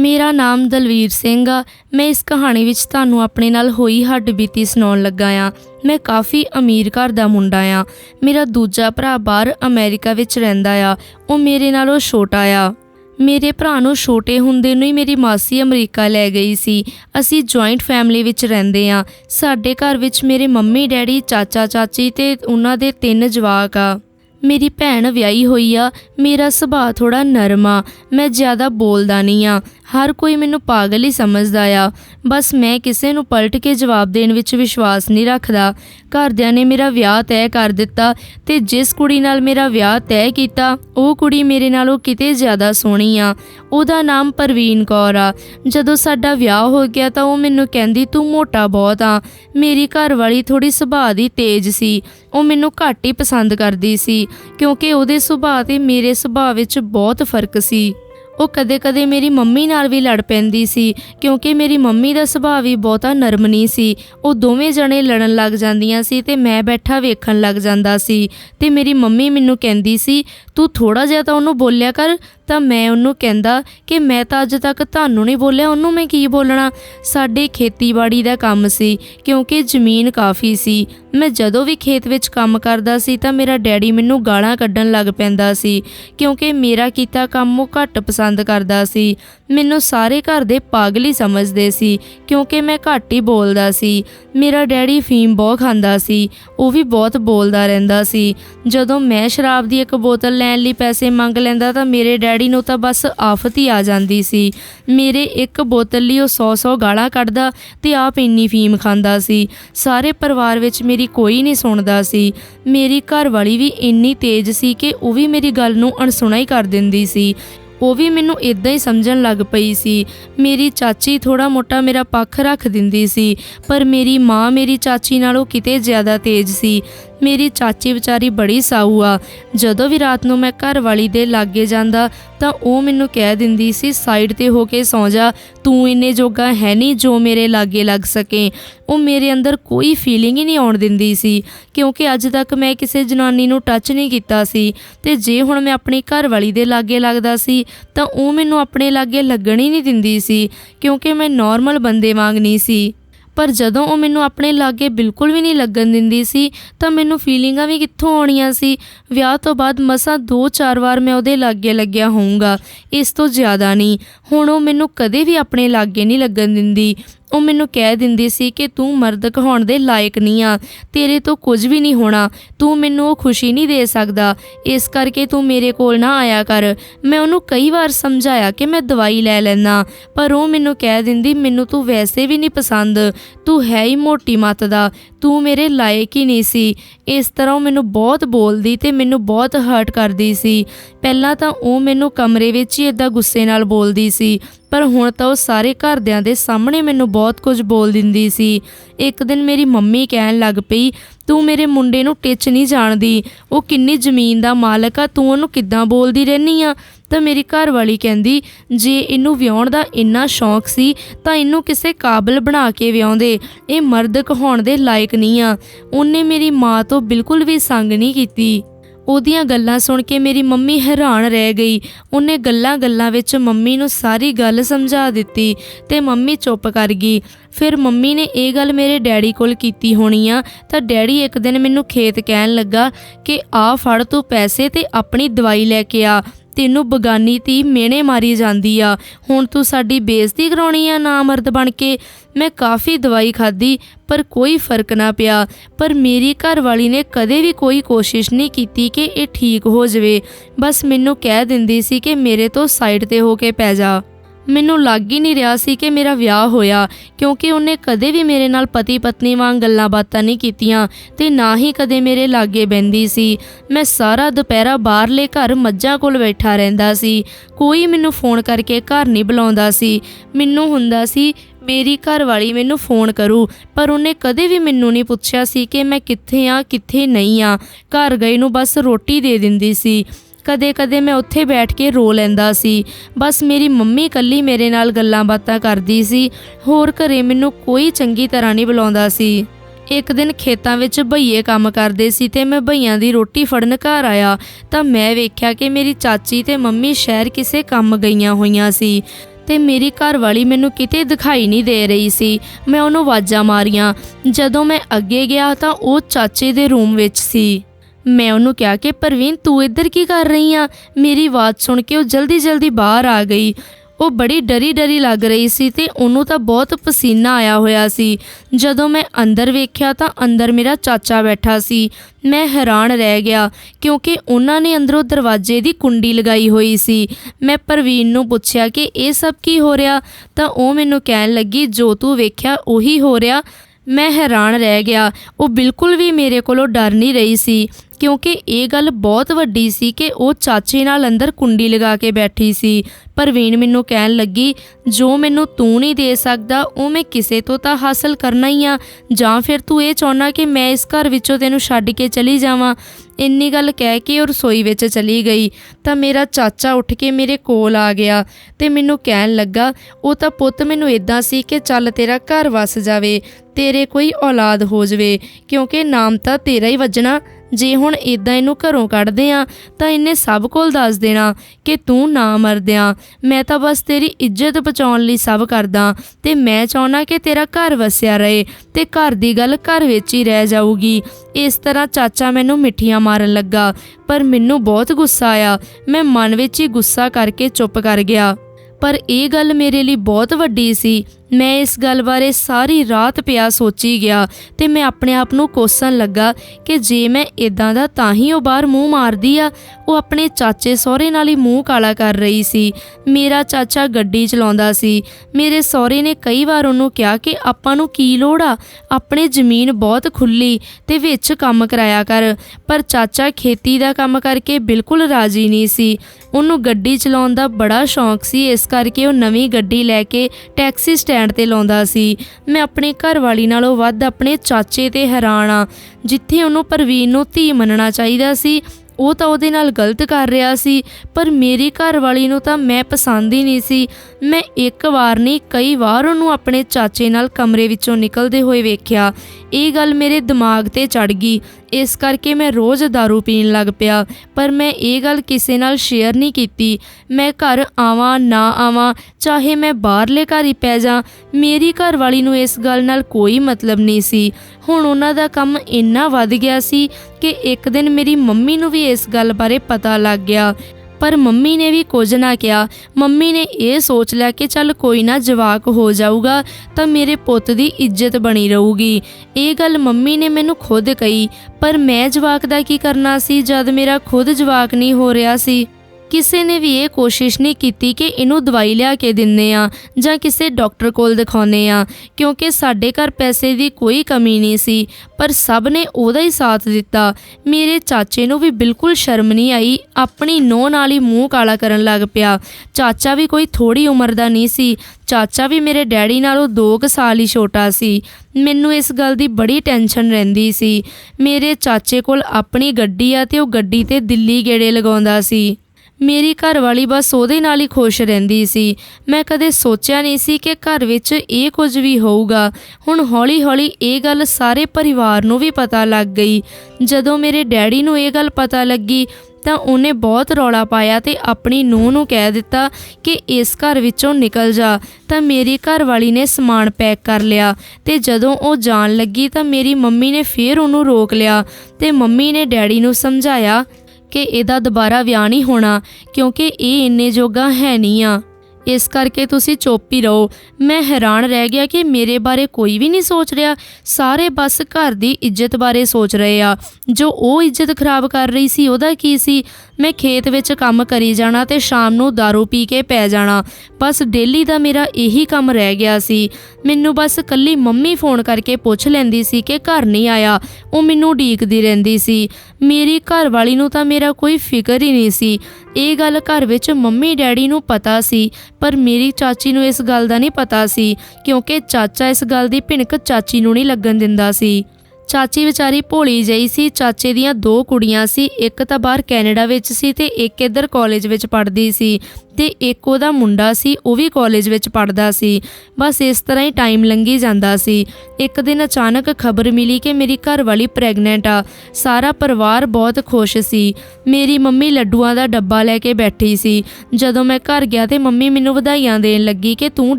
ਮੇਰਾ ਨਾਮ ਦਲਵੀਰ ਸਿੰਘ ਆ। ਮੈਂ ਇਸ ਕਹਾਣੀ ਵਿੱਚ ਤੁਹਾਨੂੰ ਆਪਣੇ ਨਾਲ ਹੋਈ ਹੱਡਬੀਤੀ ਸੁਣਾਉਣ ਲੱਗਾ ਆ। ਮੈਂ ਕਾਫੀ ਅਮੀਰ ਘਰ ਦਾ ਮੁੰਡਾ ਆ। ਮੇਰਾ ਦੂਜਾ ਭਰਾ ਬਾਹਰ ਅਮਰੀਕਾ ਵਿੱਚ ਰਹਿੰਦਾ ਆ। ਉਹ ਮੇਰੇ ਨਾਲੋਂ ਛੋਟਾ ਆ। ਮੇਰੇ ਭਰਾ ਨੂੰ ਛੋਟੇ ਹੁੰਦੇ ਨੂੰ ਹੀ ਮੇਰੀ ਮਾਸੀ ਅਮਰੀਕਾ ਲੈ ਗਈ ਸੀ। ਅਸੀਂ ਜੁਆਇੰਟ ਫੈਮਿਲੀ ਵਿੱਚ ਰਹਿੰਦੇ ਆ। ਸਾਡੇ ਘਰ ਵਿੱਚ ਮੇਰੇ ਮੰਮੀ, ਡੈਡੀ, ਚਾਚਾ, ਚਾਚੀ ਤੇ ਉਹਨਾਂ ਦੇ ਤਿੰਨ ਜਵਾਕ ਆ। ਮੇਰੀ ਭੈਣ ਵਿਆਹੀ ਹੋਈ ਆ। ਮੇਰਾ ਸੁਭਾਅ ਥੋੜਾ ਨਰਮ ਆ। ਮੈਂ ਜ਼ਿਆਦਾ ਬੋਲਦਾ ਨਹੀਂ ਆ। ਹਰ ਕੋਈ ਮੈਨੂੰ ਪਾਗਲ ਹੀ ਸਮਝਦਾ ਆ। ਬਸ ਮੈਂ ਕਿਸੇ ਨੂੰ ਪਲਟ ਕੇ ਜਵਾਬ ਦੇਣ ਵਿੱਚ ਵਿਸ਼ਵਾਸ ਨਹੀਂ ਰੱਖਦਾ। ਘਰਦਿਆਂ ਨੇ ਮੇਰਾ ਵਿਆਹ ਤੈਅ ਕਰ ਦਿੱਤਾ ਤੇ ਜਿਸ ਕੁੜੀ ਨਾਲ ਮੇਰਾ ਵਿਆਹ ਤੈਅ ਕੀਤਾ, ਉਹ ਕੁੜੀ ਮੇਰੇ ਨਾਲੋਂ ਕਿਤੇ ਜ਼ਿਆਦਾ ਸੋਹਣੀ ਆ। ਉਹਦਾ ਨਾਮ ਪ੍ਰਵੀਨ ਕੌਰ ਆ। ਜਦੋਂ ਸਾਡਾ ਵਿਆਹ ਹੋ ਗਿਆ ਤਾਂ ਉਹ ਮੈਨੂੰ ਕਹਿੰਦੀ, ਤੂੰ ਮੋਟਾ ਬਹੁਤ ਆ। ਮੇਰੀ ਘਰ ਵਾਲੀ ਥੋੜੀ ਸੁਭਾਅ ਦੀ ਤੇਜ਼ ਸੀ। ਉਹ ਮੈਨੂੰ ਘੱਟ ਹੀ ਪਸੰਦ ਕਰਦੀ ਸੀ, ਕਿਉਂਕਿ ਉਹਦੇ ਸੁਭਾਅ ਤੇ ਮੇਰੇ ਸੁਭਾਅ ਵਿੱਚ ਬਹੁਤ ਫ਼ਰਕ ਸੀ। ਉਹ ਕਦੇ-ਕਦੇ ਮੇਰੀ ਮੰਮੀ ਨਾਲ ਵੀ ਲੜ ਪੈਂਦੀ ਸੀ, ਕਿਉਂਕਿ ਮੇਰੀ ਮੰਮੀ ਦਾ ਸੁਭਾਅ ਵੀ ਬਹੁਤਾ ਨਰਮ ਨਹੀਂ ਸੀ। ਉਹ ਦੋਵੇਂ ਜਣੇ ਲੜਨ ਲੱਗ ਜਾਂਦੀਆਂ ਸੀ ਤੇ ਮੈਂ ਬੈਠਾ ਵੇਖਣ ਲੱਗ ਜਾਂਦਾ ਸੀ ਤੇ ਮੇਰੀ ਮੰਮੀ ਮੈਨੂੰ ਕਹਿੰਦੀ ਸੀ, ਤੂੰ ਥੋੜਾ ਜਿਹਾ ਤਾਂ ਉਹਨੂੰ ਬੋਲਿਆ ਕਰ। ਤਾਂ ਮੈਂ ਉਹਨੂੰ ਕਹਿੰਦਾ ਕਿ ਮੈਂ ਤਾਂ ਅੱਜ ਤੱਕ ਤੁਹਾਨੂੰ ਨਹੀਂ ਬੋਲਿਆ, ਉਹਨੂੰ ਮੈਂ ਕੀ ਬੋਲਣਾ? ਸਾਡੇ ਖੇਤੀਬਾੜੀ ਦਾ ਕੰਮ ਸੀ, ਕਿਉਂਕਿ ਜ਼ਮੀਨ ਕਾਫੀ ਸੀ। ਮੈਂ ਜਦੋਂ ਵੀ ਖੇਤ ਵਿੱਚ ਕੰਮ ਕਰਦਾ ਸੀ ਤਾਂ ਮੇਰਾ ਡੈਡੀ ਮੈਨੂੰ ਗਾਲਾਂ ਕੱਢਣ ਲੱਗ ਪੈਂਦਾ ਸੀ, ਕਿਉਂਕਿ ਮੇਰਾ ਕੀਤਾ ਕੰਮ ਉਹ ਘੱਟ ਪਸੰਦ ਕਰਦਾ ਸੀ। ਮੈਨੂੰ ਸਾਰੇ ਘਰ ਦੇ ਪਾਗਲ ਹੀ ਸਮਝਦੇ ਸੀ, ਕਿਉਂਕਿ ਮੈਂ ਘੱਟ ਹੀ ਬੋਲਦਾ ਸੀ। ਮੇਰਾ ਡੈਡੀ ਫੀਮ ਬਹੁਤ ਖਾਂਦਾ ਸੀ, ਉਹ ਵੀ ਬਹੁਤ ਬੋਲਦਾ ਰਹਿੰਦਾ ਸੀ। ਜਦੋਂ ਮੈਂ ਸ਼ਰਾਬ ਦੀ ਇੱਕ ਬੋਤਲ ਲੈਣ ਲਈ ਪੈਸੇ ਮੰਗ ਲੈਂਦਾ ਤਾਂ ਮੇਰੇ ਡੈਡੀ ਨੂੰ ਤਾਂ ਬਸ ਆਫਤ ਹੀ ਆ ਜਾਂਦੀ ਸੀ। ਮੇਰੇ ਇੱਕ ਬੋਤਲ ਲਈ ਉਹ 100-100 ਗਾਲਾਂ ਕੱਢਦਾ ਤੇ ਆਪ ਇੰਨੀ ਫੀਮ ਖਾਂਦਾ ਸੀ। ਸਾਰੇ ਪਰਿਵਾਰ ਵਿੱਚ ਮੇਰੀ ਕੋਈ ਨਹੀਂ ਸੁਣਦਾ ਸੀ। ਮੇਰੀ ਘਰ ਵਾਲੀ ਵੀ ਇੰਨੀ ਤੇਜ਼ ਸੀ ਕਿ ਉਹ ਵੀ ਮੇਰੀ ਗੱਲ ਨੂੰ ਅਣਸੁਣਾ ਹੀ ਕਰ ਦਿੰਦੀ ਸੀ। ਉਹ ਵੀ ਮੈਨੂੰ ਇਦਾਂ ਹੀ ਸਮਝਣ ਲੱਗ ਪਈ ਸੀ। ਮੇਰੀ ਚਾਚੀ ਥੋੜਾ ਮੋਟਾ ਮੇਰਾ ਪੱਖ ਰੱਖ ਦਿੰਦੀ ਸੀ, ਪਰ ਮੇਰੀ ਮਾਂ ਮੇਰੀ ਚਾਚੀ ਨਾਲੋਂ ਕਿਤੇ ਜ਼ਿਆਦਾ ਤੇਜ਼ ਸੀ। ਮੇਰੀ ਚਾਚੀ ਵਿਚਾਰੀ ਬੜੀ ਸਾਊ ਆ। ਜਦੋਂ ਵੀ ਰਾਤ ਨੂੰ ਮੈਂ ਘਰ ਵਾਲੀ ਦੇ ਲਾਗੇ ਜਾਂਦਾ, ਤਾਂ ਉਹ ਮੈਨੂੰ ਕਹਿ ਦਿੰਦੀ ਸੀ, ਸਾਈਡ ਤੇ ਹੋ ਕੇ ਸੌਂ ਜਾ। ਤੂੰ ਇੰਨੇ ਜੋਗਾ ਹੈ ਨਹੀਂ ਜੋ ਮੇਰੇ ਲਾਗੇ ਲੱਗ ਸਕੇ। ਉਹ ਮੇਰੇ ਅੰਦਰ ਕੋਈ ਫੀਲਿੰਗ ਹੀ ਨਹੀਂ ਆਉਣ ਦਿੰਦੀ ਸੀ, ਕਿਉਂਕਿ ਅੱਜ ਤੱਕ ਮੈਂ ਕਿਸੇ ਜਨਾਨੀ ਨੂੰ ਟੱਚ ਨਹੀਂ ਕੀਤਾ ਸੀ। ਤੇ ਜੇ ਹੁਣ ਮੈਂ ਆਪਣੀ ਘਰ ਵਾਲੀ ਦੇ ਲਾਗੇ ਲੱਗਦਾ ਸੀ, ਤਾਂ ਉਹ ਮੈਨੂੰ ਆਪਣੇ ਲਾਗੇ ਲੱਗਣ ਹੀ ਨਹੀਂ ਦਿੰਦੀ ਸੀ, ਕਿਉਂਕਿ ਮੈਂ ਨਾਰਮਲ ਬੰਦੇ ਵਾਂਗ ਨਹੀਂ ਸੀ। ਪਰ ਜਦੋਂ ਉਹ ਮੈਨੂੰ ਆਪਣੇ ਲਾਗੇ ਬਿਲਕੁਲ ਵੀ ਨਹੀਂ ਲੱਗਣ ਦਿੰਦੀ ਸੀ, ਤਾਂ ਮੈਨੂੰ ਫੀਲਿੰਗਾਂ ਵੀ ਕਿੱਥੋਂ ਆਉਣੀਆਂ ਸੀ? ਵਿਆਹ ਤੋਂ ਬਾਅਦ ਮਸਾਂ 2-4 ਵਾਰ ਮੈਂ ਉਹਦੇ ਲਾਗੇ ਲੱਗਿਆ ਹੋਊਂਗਾ। ਇਸ ਤੋਂ ਜ਼ਿਆਦਾ ਨਹੀਂ। ਹੁਣ ਉਹ ਮੈਨੂੰ ਕਦੇ ਵੀ ਆਪਣੇ ਲਾਗੇ ਨਹੀਂ ਲੱਗਣ ਦਿੰਦੀ। ਉਹ ਮੈਨੂੰ ਕਹਿ ਦਿੰਦੀ ਸੀ ਕਿ ਤੂੰ ਮਰਦ ਕਹਾਉਣ ਦੇ ਲਾਇਕ ਨਹੀਂ ਆ, ਤੇਰੇ ਤੋਂ ਕੁਝ ਵੀ ਨਹੀਂ ਹੋਣਾ, ਤੂੰ ਮੈਨੂੰ ਉਹ ਖੁਸ਼ੀ ਨਹੀਂ ਦੇ ਸਕਦਾ, ਇਸ ਕਰਕੇ ਤੂੰ ਮੇਰੇ ਕੋਲ ਨਾ ਆਇਆ ਕਰ। ਮੈਂ ਉਹਨੂੰ ਕਈ ਵਾਰ ਸਮਝਾਇਆ ਕਿ ਮੈਂ ਦਵਾਈ ਲੈ ਲੈਣਾ ਪਰ ਉਹ ਮੈਨੂੰ ਕਹਿ ਦਿੰਦੀ, ਮੈਨੂੰ ਤੂੰ ਵੈਸੇ ਵੀ ਨਹੀਂ ਪਸੰਦ, ਤੂੰ ਹੈ ਹੀ ਮੋਟੀ ਮੱਤ ਦਾ, ਤੂੰ ਮੇਰੇ ਲਾਇਕ ਹੀ ਨਹੀਂ ਸੀ। ਇਸ ਤਰ੍ਹਾਂ ਉਹ ਮੈਨੂੰ ਬਹੁਤ ਬੋਲਦੀ ਤੇ ਮੈਨੂੰ ਬਹੁਤ ਹਰਟ ਕਰਦੀ ਸੀ। ਪਹਿਲਾਂ ਤਾਂ ਉਹ ਮੈਨੂੰ ਕਮਰੇ ਵਿੱਚ ਹੀ ਇਦਾਂ ਗੁੱਸੇ ਨਾਲ ਬੋਲਦੀ ਸੀ। ਪਰ ਹੁਣ ਤਾਂ ਉਹ ਸਾਰੇ ਘਰਦਿਆਂ ਦੇ ਸਾਹਮਣੇ ਮੈਨੂੰ ਬਹੁਤ ਕੁਝ ਬੋਲ ਦਿੰਦੀ ਸੀ। ਇੱਕ ਦਿਨ ਮੇਰੀ ਮੰਮੀ ਕਹਿਣ ਲੱਗ ਪਈ, ਤੂੰ ਮੇਰੇ ਮੁੰਡੇ ਨੂੰ ਟਿੱਚ ਨਹੀਂ ਜਾਣਦੀ। ਉਹ ਕਿੰਨੀ ਜ਼ਮੀਨ ਦਾ ਮਾਲਕ ਆ, ਤੂੰ ਉਹਨੂੰ ਕਿੱਦਾਂ ਬੋਲਦੀ ਰਹਿਨੀ ਆ? ਤਾਂ ਮੇਰੀ ਘਰ ਵਾਲੀ ਕਹਿੰਦੀ, ਜੇ ਇਹਨੂੰ ਵਿਆਹਣ ਦਾ ਇੰਨਾ ਸ਼ੌਂਕ ਸੀ, ਤਾਂ ਇਹਨੂੰ ਕਿਸੇ ਕਾਬਲ ਬਣਾ ਕੇ ਵਿਆਉਂਦੇ ਇਹ ਮਰਦ ਕਹਾਉਣ ਦੇ ਲਾਇਕ ਨਹੀਂ ਆ। ਉਹਨੇ ਮੇਰੀ ਮਾਂ ਤੋਂ ਬਿਲਕੁਲ ਵੀ ਸੰਗ ਨਹੀਂ ਕੀਤੀ। ਉਹਦੀਆਂ ਗੱਲਾਂ ਸੁਣ ਕੇ ਮੇਰੀ ਮੰਮੀ ਹੈਰਾਨ ਰਹਿ ਗਈ। ਉਹਨੇ ਗੱਲਾਂ-ਗੱਲਾਂ ਵਿੱਚ ਮੰਮੀ ਨੂੰ ਸਾਰੀ ਗੱਲ ਸਮਝਾ ਦਿੱਤੀ ਤੇ ਮੰਮੀ ਚੁੱਪ ਕਰ ਗਈ। ਫਿਰ ਮੰਮੀ ਨੇ ਇਹ ਗੱਲ ਮੇਰੇ ਡੈਡੀ ਕੋਲ ਕੀਤੀ ਹੋਣੀ ਆ ਤਾਂ ਡੈਡੀ ਇੱਕ ਦਿਨ ਮੈਨੂੰ ਖੇਤ ਕਹਿਣ ਲੱਗਾ ਕਿ ਆ ਫੜ ਤੂੰ ਪੈਸੇ ਤੇ ਆਪਣੀ ਦਵਾਈ ਲੈ ਕੇ ਆ। ਤੈਨੂੰ ਬਗਾਨੀ ਤੀ ਮਿਹਣੇ ਮਾਰੀ ਜਾਂਦੀ ਆ। ਹੁਣ ਤੂੰ ਸਾਡੀ ਬੇਇੱਜ਼ਤੀ ਕਰਾਉਣੀ ਆ ਨਾ ਮਰਦ ਬਣ ਕੇ। ਮੈਂ ਕਾਫੀ ਦਵਾਈ ਖਾਧੀ, ਪਰ ਕੋਈ ਫ਼ਰਕ ਨਾ ਪਿਆ। ਪਰ ਮੇਰੀ ਘਰ ਵਾਲੀ ਨੇ ਕਦੇ ਵੀ ਕੋਈ ਕੋਸ਼ਿਸ਼ ਨਹੀਂ ਕੀਤੀ ਕਿ ਇਹ ਠੀਕ ਹੋ ਜਾਵੇ। ਬਸ ਮੈਨੂੰ ਕਹਿ ਦਿੰਦੀ ਸੀ ਕਿ ਮੇਰੇ ਤੋਂ ਸਾਈਡ ਤੇ ਹੋ ਕੇ ਪੈ ਜਾ। ਮੈਨੂੰ ਲੱਗ ਹੀ ਨਹੀਂ ਰਿਹਾ ਸੀ ਕਿ ਮੇਰਾ ਵਿਆਹ ਹੋਇਆ, ਕਿਉਂਕਿ ਉਹਨੇ ਕਦੇ ਵੀ ਮੇਰੇ ਨਾਲ ਪਤੀ ਪਤਨੀ ਵਾਂਗ ਗੱਲਾਂ ਬਾਤਾਂ ਨਹੀਂ ਕੀਤੀਆਂ ਤੇ ਨਾ ਹੀ ਕਦੇ ਮੇਰੇ ਲਾਗੇ ਬੈੰਦੀ ਸੀ। ਮੈਂ ਸਾਰਾ ਦੁਪਹਿਰਾ ਬਾਹਰਲੇ ਘਰ ਮੱਝਾਂ ਕੋਲ ਬੈਠਾ ਰਹਿੰਦਾ ਸੀ। ਕੋਈ ਮੈਨੂੰ ਫੋਨ ਕਰਕੇ ਘਰ ਨਹੀਂ ਬੁਲਾਉਂਦਾ ਸੀ। ਮੈਨੂੰ ਹੁੰਦਾ ਸੀ, ਮੇਰੀ ਘਰ ਵਾਲੀ ਮੈਨੂੰ ਫੋਨ ਕਰੂ। ਪਰ ਉਹਨੇ ਕਦੇ ਵੀ ਮੈਨੂੰ ਨਹੀਂ ਪੁੱਛਿਆ ਸੀ ਕਿ ਮੈਂ ਕਿੱਥੇ ਆ, ਕਿੱਥੇ ਨਹੀਂ ਆ। ਘਰ ਗਏ ਨੂੰ ਬਸ ਰੋਟੀ ਦੇ ਦਿੰਦੀ ਸੀ। ਕਦੇ-ਕਦੇ ਮੈਂ ਉੱਥੇ ਬੈਠ ਕੇ ਰੋ ਲੈਂਦਾ ਸੀ। ਬਸ ਮੇਰੀ ਮੰਮੀ ਇਕੱਲੀ ਮੇਰੇ ਨਾਲ ਗੱਲਾਂ ਬਾਤਾਂ ਕਰਦੀ ਸੀ। ਹੋਰ ਘਰੇ ਮੈਨੂੰ ਕੋਈ ਚੰਗੀ ਤਰ੍ਹਾਂ ਨਹੀਂ ਬੁਲਾਉਂਦਾ ਸੀ। ਇੱਕ ਦਿਨ ਖੇਤਾਂ ਵਿੱਚ ਭਈਏ ਕੰਮ ਕਰਦੇ ਸੀ ਤੇ ਮੈਂ ਭਈਆਂ ਦੀ ਰੋਟੀ ਫੜਨ ਘਰ ਆਇਆ। ਤਾਂ ਮੈਂ ਵੇਖਿਆ ਕਿ ਮੇਰੀ ਚਾਚੀ ਤੇ ਮੰਮੀ ਸ਼ਹਿਰ ਕਿਸੇ ਕੰਮ ਗਈਆਂ ਹੋਈਆਂ ਸੀ ਤੇ ਮੇਰੀ ਘਰ ਵਾਲੀ ਮੈਨੂੰ ਕਿਤੇ ਦਿਖਾਈ ਨਹੀਂ ਦੇ ਰਹੀ ਸੀ। ਮੈਂ ਉਹਨੂੰ ਆਵਾਜ਼ਾਂ ਮਾਰੀਆਂ। ਜਦੋਂ ਮੈਂ ਅੱਗੇ ਗਿਆ ਤਾਂ ਉਹ ਚਾਚੇ ਦੇ ਰੂਮ ਵਿੱਚ ਸੀ। ਮੈਂ ਉਹਨੂੰ ਕਿਹਾ ਕਿ ਪ੍ਰਵੀਨ, ਤੂੰ ਇੱਧਰ ਕੀ ਕਰ ਰਹੀ ਆ? ਮੇਰੀ ਆਵਾਜ਼ ਸੁਣ ਕੇ ਉਹ ਜਲਦੀ ਜਲਦੀ ਬਾਹਰ ਆ ਗਈ। ਉਹ ਬੜੀ ਡਰੀ ਡਰੀ ਲੱਗ ਰਹੀ ਸੀ ਤੇ ਉਹਨੂੰ ਤਾਂ ਬਹੁਤ ਪਸੀਨਾ ਆਇਆ ਹੋਇਆ ਸੀ। ਜਦੋਂ ਮੈਂ ਅੰਦਰ ਵੇਖਿਆ ਤਾਂ ਅੰਦਰ ਮੇਰਾ ਚਾਚਾ ਬੈਠਾ ਸੀ। ਮੈਂ ਹੈਰਾਨ ਰਹਿ ਗਿਆ ਕਿਉਂਕਿ ਉਹਨਾਂ ਨੇ ਅੰਦਰੋਂ ਦਰਵਾਜ਼ੇ ਦੀ ਕੁੰਡੀ ਲਗਾਈ ਹੋਈ ਸੀ। ਮੈਂ ਪ੍ਰਵੀਨ ਨੂੰ ਪੁੱਛਿਆ ਕਿ ਇਹ ਸਭ ਕੀ ਹੋ ਰਿਹਾ? ਤਾਂ ਉਹ ਮੈਨੂੰ ਕਹਿਣ ਲੱਗੀ, ਜੋ ਤੂੰ ਵੇਖਿਆ ਉਹੀ ਹੋ ਰਿਹਾ। ਮੈਂ ਹੈਰਾਨ ਰਹਿ ਗਿਆ। ਉਹ ਬਿਲਕੁਲ ਵੀ ਮੇਰੇ ਕੋਲੋਂ ਡਰ ਨਹੀਂ ਰਹੀ ਸੀ। ਕਿਉਂਕਿ ਇਹ ਗੱਲ ਬਹੁਤ ਵੱਡੀ ਸੀ ਕਿ ਉਹ ਚਾਚੇ ਨਾਲ ਅੰਦਰ ਕੁੰਡੀ ਲਗਾ ਕੇ ਬੈਠੀ ਸੀ। ਪ੍ਰਵੀਨ ਮੈਨੂੰ ਕਹਿਣ ਲੱਗੀ, ਜੋ ਮੈਨੂੰ ਤੂੰ ਨਹੀਂ ਦੇ ਸਕਦਾ, ਉਹ ਮੈਂ ਕਿਸੇ ਤੋਂ ਤਾਂ ਹਾਸਲ ਕਰਨਾ ਹੀ ਆ। ਜਾਂ ਫਿਰ ਤੂੰ ਇਹ ਚਾਹੁੰਨਾ ਕਿ ਮੈਂ ਇਸ ਘਰ ਵਿੱਚੋਂ ਤੈਨੂੰ ਛੱਡ ਕੇ ਚਲੀ ਜਾਵਾਂ? ਇੰਨੀ ਗੱਲ ਕਹਿ ਕੇ ਉਹ ਰਸੋਈ ਵਿੱਚ ਚਲੀ ਗਈ। ਤਾਂ ਮੇਰਾ ਚਾਚਾ ਉੱਠ ਕੇ ਮੇਰੇ ਕੋਲ ਆ ਗਿਆ ਤੇ ਮੈਨੂੰ ਕਹਿਣ ਲੱਗਾ, ਉਹ ਤਾਂ ਪੁੱਤ ਮੈਨੂੰ ਇਦਾਂ ਸੀ ਕਿ ਚੱਲ ਤੇਰਾ ਘਰ ਵਸ ਜਾਵੇ, ਤੇਰੇ ਕੋਈ ਔਲਾਦ ਹੋ ਜਾਵੇ, ਕਿਉਂਕਿ ਨਾਮ ਤਾਂ ਤੇਰਾ ਹੀ ਵੱਜਣਾ। ਜੇ ਹੁਣ ਇਦਾਂ ਇਹਨੂੰ ਘਰੋਂ ਕੱਢਦੇ ਆ, ਤਾਂ ਇਹਨੇ ਸਭ ਕੋਲ ਦੱਸ ਦੇਣਾ ਕਿ ਤੂੰ ਨਾ ਮਰਦਿਆਂ। ਮੈਂ ਤਾਂ ਬਸ ਤੇਰੀ ਇੱਜ਼ਤ ਬਚਾਉਣ ਲਈ ਸਭ ਕਰਦਾ, ਤੇ ਮੈਂ ਚਾਹਣਾ ਕਿ ਤੇਰਾ ਘਰ ਵਸਿਆ ਰਹੇ, ਤੇ ਘਰ ਦੀ ਗੱਲ ਘਰ ਵਿੱਚ ਹੀ ਰਹਿ ਜਾਊਗੀ। ਇਸ ਤਰ੍ਹਾਂ ਚਾਚਾ ਮੈਨੂੰ ਮਿੱਠੀਆਂ ਮਾਰਨ ਲੱਗਾ, ਪਰ ਮੈਨੂੰ ਬਹੁਤ ਗੁੱਸਾ ਆਇਆ। ਮੈਂ ਮਨ ਵਿੱਚ ਹੀ ਗੁੱਸਾ ਕਰਕੇ ਚੁੱਪ ਕਰ ਗਿਆ। ਪਰ ਇਹ ਗੱਲ ਮੇਰੇ ਲਈ ਬਹੁਤ ਵੱਡੀ ਸੀ। ਮੈਂ ਇਸ ਗੱਲ ਬਾਰੇ ਸਾਰੀ ਰਾਤ ਪਿਆ ਸੋਚੀ ਗਿਆ ਤੇ ਮੈਂ ਆਪਣੇ ਆਪ ਨੂੰ ਕੋਸਣ ਲੱਗਾ ਕਿ ਜੇ ਮੈਂ ਇਦਾਂ ਦਾ ਤਾਂ ਹੀ ਉਹ ਬਾਹਰ ਮੂੰਹ ਮਾਰਦੀ ਆ। ਉਹ ਆਪਣੇ ਚਾਚੇ ਸਹੁਰੇ ਨਾਲ ਹੀ ਮੂੰਹ ਕਾਲਾ ਕਰ ਰਹੀ ਸੀ। ਮੇਰਾ ਚਾਚਾ ਗੱਡੀ ਚਲਾਉਂਦਾ ਸੀ। ਮੇਰੇ ਸਹੁਰੇ ਨੇ ਕਈ ਵਾਰ ਉਹਨੂੰ ਕਿਹਾ ਕਿ ਆਪਾਂ ਨੂੰ ਕੀ ਲੋੜ ਆ? ਆਪਣੇ ਜ਼ਮੀਨ ਬਹੁਤ ਖੁੱਲੀ ਤੇ ਵਿੱਚ ਕੰਮ ਕਰਾਇਆ ਕਰ। ਪਰ ਚਾਚਾ ਖੇਤੀ ਦਾ ਕੰਮ ਕਰਕੇ ਬਿਲਕੁਲ ਰਾਜੀ ਨਹੀਂ ਸੀ। ਉਹਨੂੰ ਗੱਡੀ ਚਲਾਉਣ ਦਾ ਬੜਾ ਸ਼ੌਂਕ ਸੀ। ਇਸ ਕਰਕੇ ਉਹ ਨਵੀਂ ਗੱਡੀ ਲੈ ਕੇ ਟੈਕਸੀ ਸਟੈਂਡ ਤੇ ਲਾਉਂਦਾ ਸੀ। ਮੈਂ ਆਪਣੇ ਘਰ ਵਾਲੀ ਨਾਲੋਂ ਵੱਧ ਆਪਣੇ ਚਾਚੇ ਤੇ ਹੈਰਾਨ ਆ। ਜਿੱਥੇ ਉਹਨੂੰ ਪ੍ਰਵੀਨ ਨੂੰ ਧੀ ਮੰਨਣਾ ਚਾਹੀਦਾ ਸੀ, ਉਹ ਤਾਂ ਉਹਦੇ ਨਾਲ ਗਲਤ ਕਰ ਰਿਹਾ ਸੀ। ਪਰ ਮੇਰੀ ਘਰ ਵਾਲੀ ਨੂੰ ਤਾਂ ਮੈਂ ਪਸੰਦ ਹੀ ਨਹੀਂ ਸੀ। ਮੈਂ ਇੱਕ ਵਾਰ ਨਹੀਂ, ਕਈ ਵਾਰ ਉਹਨੂੰ ਆਪਣੇ ਚਾਚੇ ਨਾਲ ਕਮਰੇ ਵਿੱਚੋਂ ਨਿਕਲਦੇ ਹੋਏ ਵੇਖਿਆ। ਇਹ ਗੱਲ ਮੇਰੇ ਦਿਮਾਗ ਤੇ ਚੜ ਗਈ। ਇਸ ਕਰਕੇ ਮੈਂ ਰੋਜ਼ दारू ਪੀਣ ਲੱਗ ਪਿਆ, ਪਰ ਮੈਂ ਇਹ ਗੱਲ ਕਿਸੇ ਨਾਲ ਸ਼ੇਅਰ ਨਹੀਂ ਕੀਤੀ। ਮੈਂ ਘਰ ਆਵਾਂ, ਨਾ ਆਵਾਂ, ਚਾਹੇ ਮੈਂ ਬਾਹਰਲੇ ਘਰ ਹੀ ਪੈ ਜਾ, ਮੇਰੀ ਘਰ ਵਾਲੀ ਨੂੰ ਇਸ ਗੱਲ ਨਾਲ ਕੋਈ ਮਤਲਬ ਨਹੀਂ ਸੀ। ਹੁਣ ਉਹਨਾਂ ਦਾ ਕੰਮ ਇੰਨਾ ਵੱਧ ਗਿਆ ਸੀ ਕਿ ਇੱਕ ਦਿਨ ਮੇਰੀ ਮੰਮੀ ਨੂੰ ਵੀ ਇਸ ਗੱਲ ਬਾਰੇ ਪਤਾ ਲੱਗ ਗਿਆ। ਪਰ ਮੰਮੀ ਨੇ ਵੀ ਕੁਝ ਨਾ ਕਿਹਾ। ਮੰਮੀ ਨੇ ਇਹ ਸੋਚ ਲਿਆ ਕਿ ਚੱਲ ਕੋਈ ਨਾ ਜਵਾਕ ਹੋ ਜਾਊਗਾ ਤਾਂ ਮੇਰੇ ਪੁੱਤ ਦੀ ਇੱਜ਼ਤ ਬਣੀ ਰਹੂਗੀ। ਇਹ ਗੱਲ ਮੰਮੀ ਨੇ ਮੈਨੂੰ ਖੁਦ ਕਹੀ। ਪਰ ਮੈਂ ਜਵਾਕ ਦਾ ਕੀ ਕਰਨਾ ਸੀ ਜਦ ਮੇਰਾ ਖੁਦ ਜਵਾਕ ਨਹੀਂ ਹੋ ਰਿਹਾ ਸੀ? ਕਿਸੇ ਨੇ ਵੀ ਇਹ ਕੋਸ਼ਿਸ਼ ਨਹੀਂ ਕੀਤੀ ਕਿ ਇਹਨੂੰ ਦਵਾਈ ਲਿਆ ਕੇ ਦਿੰਨੇ ਆ ਜਾਂ ਕਿਸੇ ਡਾਕਟਰ ਕੋਲ ਦਿਖਾਉਨੇ ਆ, ਕਿਉਂਕਿ ਸਾਡੇ ਘਰ ਪੈਸੇ ਦੀ ਕੋਈ ਕਮੀ ਨਹੀਂ ਸੀ, ਪਰ ਸਭ ਨੇ ਉਹਦਾ ਹੀ ਸਾਥ ਦਿੱਤਾ। ਮੇਰੇ ਚਾਚੇ ਨੂੰ ਵੀ ਬਿਲਕੁਲ ਸ਼ਰਮ ਨਹੀਂ ਆਈ, ਆਪਣੀ ਨੋਹ ਨਾਲ ਹੀ ਮੂੰਹ ਕਾਲਾ ਕਰਨ ਲੱਗ ਪਿਆ। ਚਾਚਾ ਵੀ ਕੋਈ ਥੋੜੀ ਉਮਰ ਦਾ ਨਹੀਂ ਸੀ, ਚਾਚਾ ਵੀ ਮੇਰੇ ਡੈਡੀ ਨਾਲੋਂ 2 ਕੁ ਸਾਲ ਹੀ ਛੋਟਾ ਸੀ। ਮੈਨੂੰ ਇਸ ਗੱਲ ਦੀ ਬੜੀ ਟੈਨਸ਼ਨ ਰਹਿੰਦੀ ਸੀ। ਮੇਰੇ ਚਾਚੇ ਕੋਲ ਆਪਣੀ ਗੱਡੀ ਆ ਤੇ ਉਹ ਗੱਡੀ ਤੇ ਦਿੱਲੀ ਗੇੜੇ ਲਗਾਉਂਦਾ ਸੀ। ਮੇਰੀ ਘਰ ਵਾਲੀ ਬਸ ਉਹਦੇ ਨਾਲ ਹੀ ਖੁਸ਼ ਰਹਿੰਦੀ ਸੀ। ਮੈਂ ਕਦੇ ਸੋਚਿਆ ਨਹੀਂ ਸੀ ਕਿ ਘਰ ਵਿੱਚ ਇਹ ਕੁਝ ਵੀ ਹੋਊਗਾ। ਹੁਣ ਹੌਲੀ-ਹੌਲੀ ਇਹ ਗੱਲ ਸਾਰੇ ਪਰਿਵਾਰ ਨੂੰ ਵੀ ਪਤਾ ਲੱਗ ਗਈ। ਜਦੋਂ ਮੇਰੇ ਡੈਡੀ ਨੂੰ ਇਹ ਗੱਲ ਪਤਾ ਲੱਗੀ, ਤਾਂ ਉਹਨੇ ਬਹੁਤ ਰੌਲਾ ਪਾਇਆ ਤੇ ਆਪਣੀ ਨੂੰਹ ਨੂੰ ਕਹਿ ਦਿੱਤਾ ਕਿ ਇਸ ਘਰ ਵਿੱਚੋਂ ਨਿਕਲ ਜਾ। ਤਾਂ ਮੇਰੀ ਘਰ ਵਾਲੀ ਨੇ ਸਮਾਨ ਪੈਕ ਕਰ ਲਿਆ ਤੇ ਜਦੋਂ ਉਹ ਜਾਣ ਲੱਗੀ ਤਾਂ ਮੇਰੀ ਮੰਮੀ ਨੇ ਫੇਰ ਉਹਨੂੰ ਰੋਕ ਲਿਆ ਤੇ ਮੰਮੀ ਨੇ ਡੈਡੀ ਨੂੰ ਸਮਝਾਇਆ ਕਿ ਇਹਦਾ ਦੁਬਾਰਾ ਵਿਆਹ ਨਹੀਂ ਹੋਣਾ, ਕਿਉਂਕਿ ਇਹ ਇੰਨੇ ਜੋਗਾ ਹੈ ਨਹੀਂ ਆ। ਇਸ ਕਰਕੇ ਤੁਸੀਂ ਚੁੱਪ ਹੀ ਰਹੋ। ਮੈਂ ਹੈਰਾਨ ਰਹਿ ਗਿਆ ਕਿ ਮੇਰੇ ਬਾਰੇ ਕੋਈ ਵੀ ਨਹੀਂ ਸੋਚ ਰਿਹਾ। ਸਾਰੇ ਬਸ ਘਰ ਦੀ ਇੱਜ਼ਤ ਬਾਰੇ ਸੋਚ ਰਹੇ ਆ। ਜੋ ਉਹ ਇੱਜ਼ਤ ਖਰਾਬ ਕਰ ਰਹੀ ਸੀ, ਉਹਦਾ ਕੀ ਸੀ? ਮੈਂ ਖੇਤ ਵਿੱਚ ਕੰਮ ਕਰੀ ਜਾਣਾ ਤੇ ਸ਼ਾਮ ਨੂੰ दारू ਪੀ ਕੇ ਪੈ ਜਾਣਾ। ਬਸ ਡੇਲੀ ਦਾ ਮੇਰਾ ਇਹੀ ਕੰਮ ਰਹਿ ਗਿਆ ਸੀ। ਮੈਨੂੰ ਬਸ ਕੱਲੀ ਮੰਮੀ ਫੋਨ ਕਰਕੇ ਪੁੱਛ ਲੈਂਦੀ ਸੀ ਕਿ ਘਰ ਨਹੀਂ ਆਇਆ। ਉਹ ਮੈਨੂੰ ਢੀਕਦੀ ਰਹਿੰਦੀ ਸੀ। ਮੇਰੀ ਘਰ ਵਾਲੀ ਨੂੰ ਤਾਂ ਮੇਰਾ ਕੋਈ ਫਿਕਰ ਹੀ ਨਹੀਂ ਸੀ। ਇਹ ਗੱਲ ਘਰ ਵਿੱਚ ਮੰਮੀ ਡੈਡੀ ਨੂੰ ਪਤਾ ਸੀ, ਪਰ ਮੇਰੀ ਚਾਚੀ ਨੂੰ ਇਸ ਗੱਲ ਦਾ ਨਹੀਂ ਪਤਾ ਸੀ, ਕਿਉਂਕਿ ਚਾਚਾ ਇਸ ਗੱਲ ਦੀ ਭਿਣਕ ਚਾਚੀ ਨੂੰ ਨਹੀਂ ਲੱਗਣ ਦਿੰਦਾ ਸੀ। ਚਾਚੀ ਵਿਚਾਰੀ ਭੋਲੀ ਜਿਹੀ ਸੀ, ਚਾਚੇ ਦੀਆਂ ਦੋ ਕੁੜੀਆਂ ਸੀ, ਇੱਕ ਤਾਂ ਬਾਹਰ ਕੈਨੇਡਾ ਵਿੱਚ ਸੀ ਤੇ ਇੱਕ ਇੱਧਰ ਕਾਲਜ ਵਿੱਚ ਪੜ੍ਹਦੀ ਸੀ ਤੇ ਇੱਕ ਉਹਦਾ ਮੁੰਡਾ ਸੀ, ਉਹ ਵੀ ਕਾਲਜ ਵਿੱਚ ਪੜ੍ਹਦਾ ਸੀ। ਬਸ ਇਸ ਤਰ੍ਹਾਂ ਹੀ ਟਾਈਮ ਲੰਘੀ ਜਾਂਦਾ ਸੀ। ਇੱਕ ਦਿਨ ਅਚਾਨਕ ਖਬਰ ਮਿਲੀ ਕਿ ਮੇਰੀ ਘਰ ਵਾਲੀ ਪ੍ਰੈਗਨੈਂਟ ਆ। ਸਾਰਾ ਪਰਿਵਾਰ ਬਹੁਤ ਖੁਸ਼ ਸੀ। ਮੇਰੀ ਮੰਮੀ ਲੱਡੂਆਂ ਦਾ ਡੱਬਾ ਲੈ ਕੇ ਬੈਠੀ ਸੀ। ਜਦੋਂ ਮੈਂ ਘਰ ਗਿਆ ਤੇ ਮੰਮੀ ਮੈਨੂੰ ਵਧਾਈਆਂ ਦੇਣ ਲੱਗੀ ਕਿ ਤੂੰ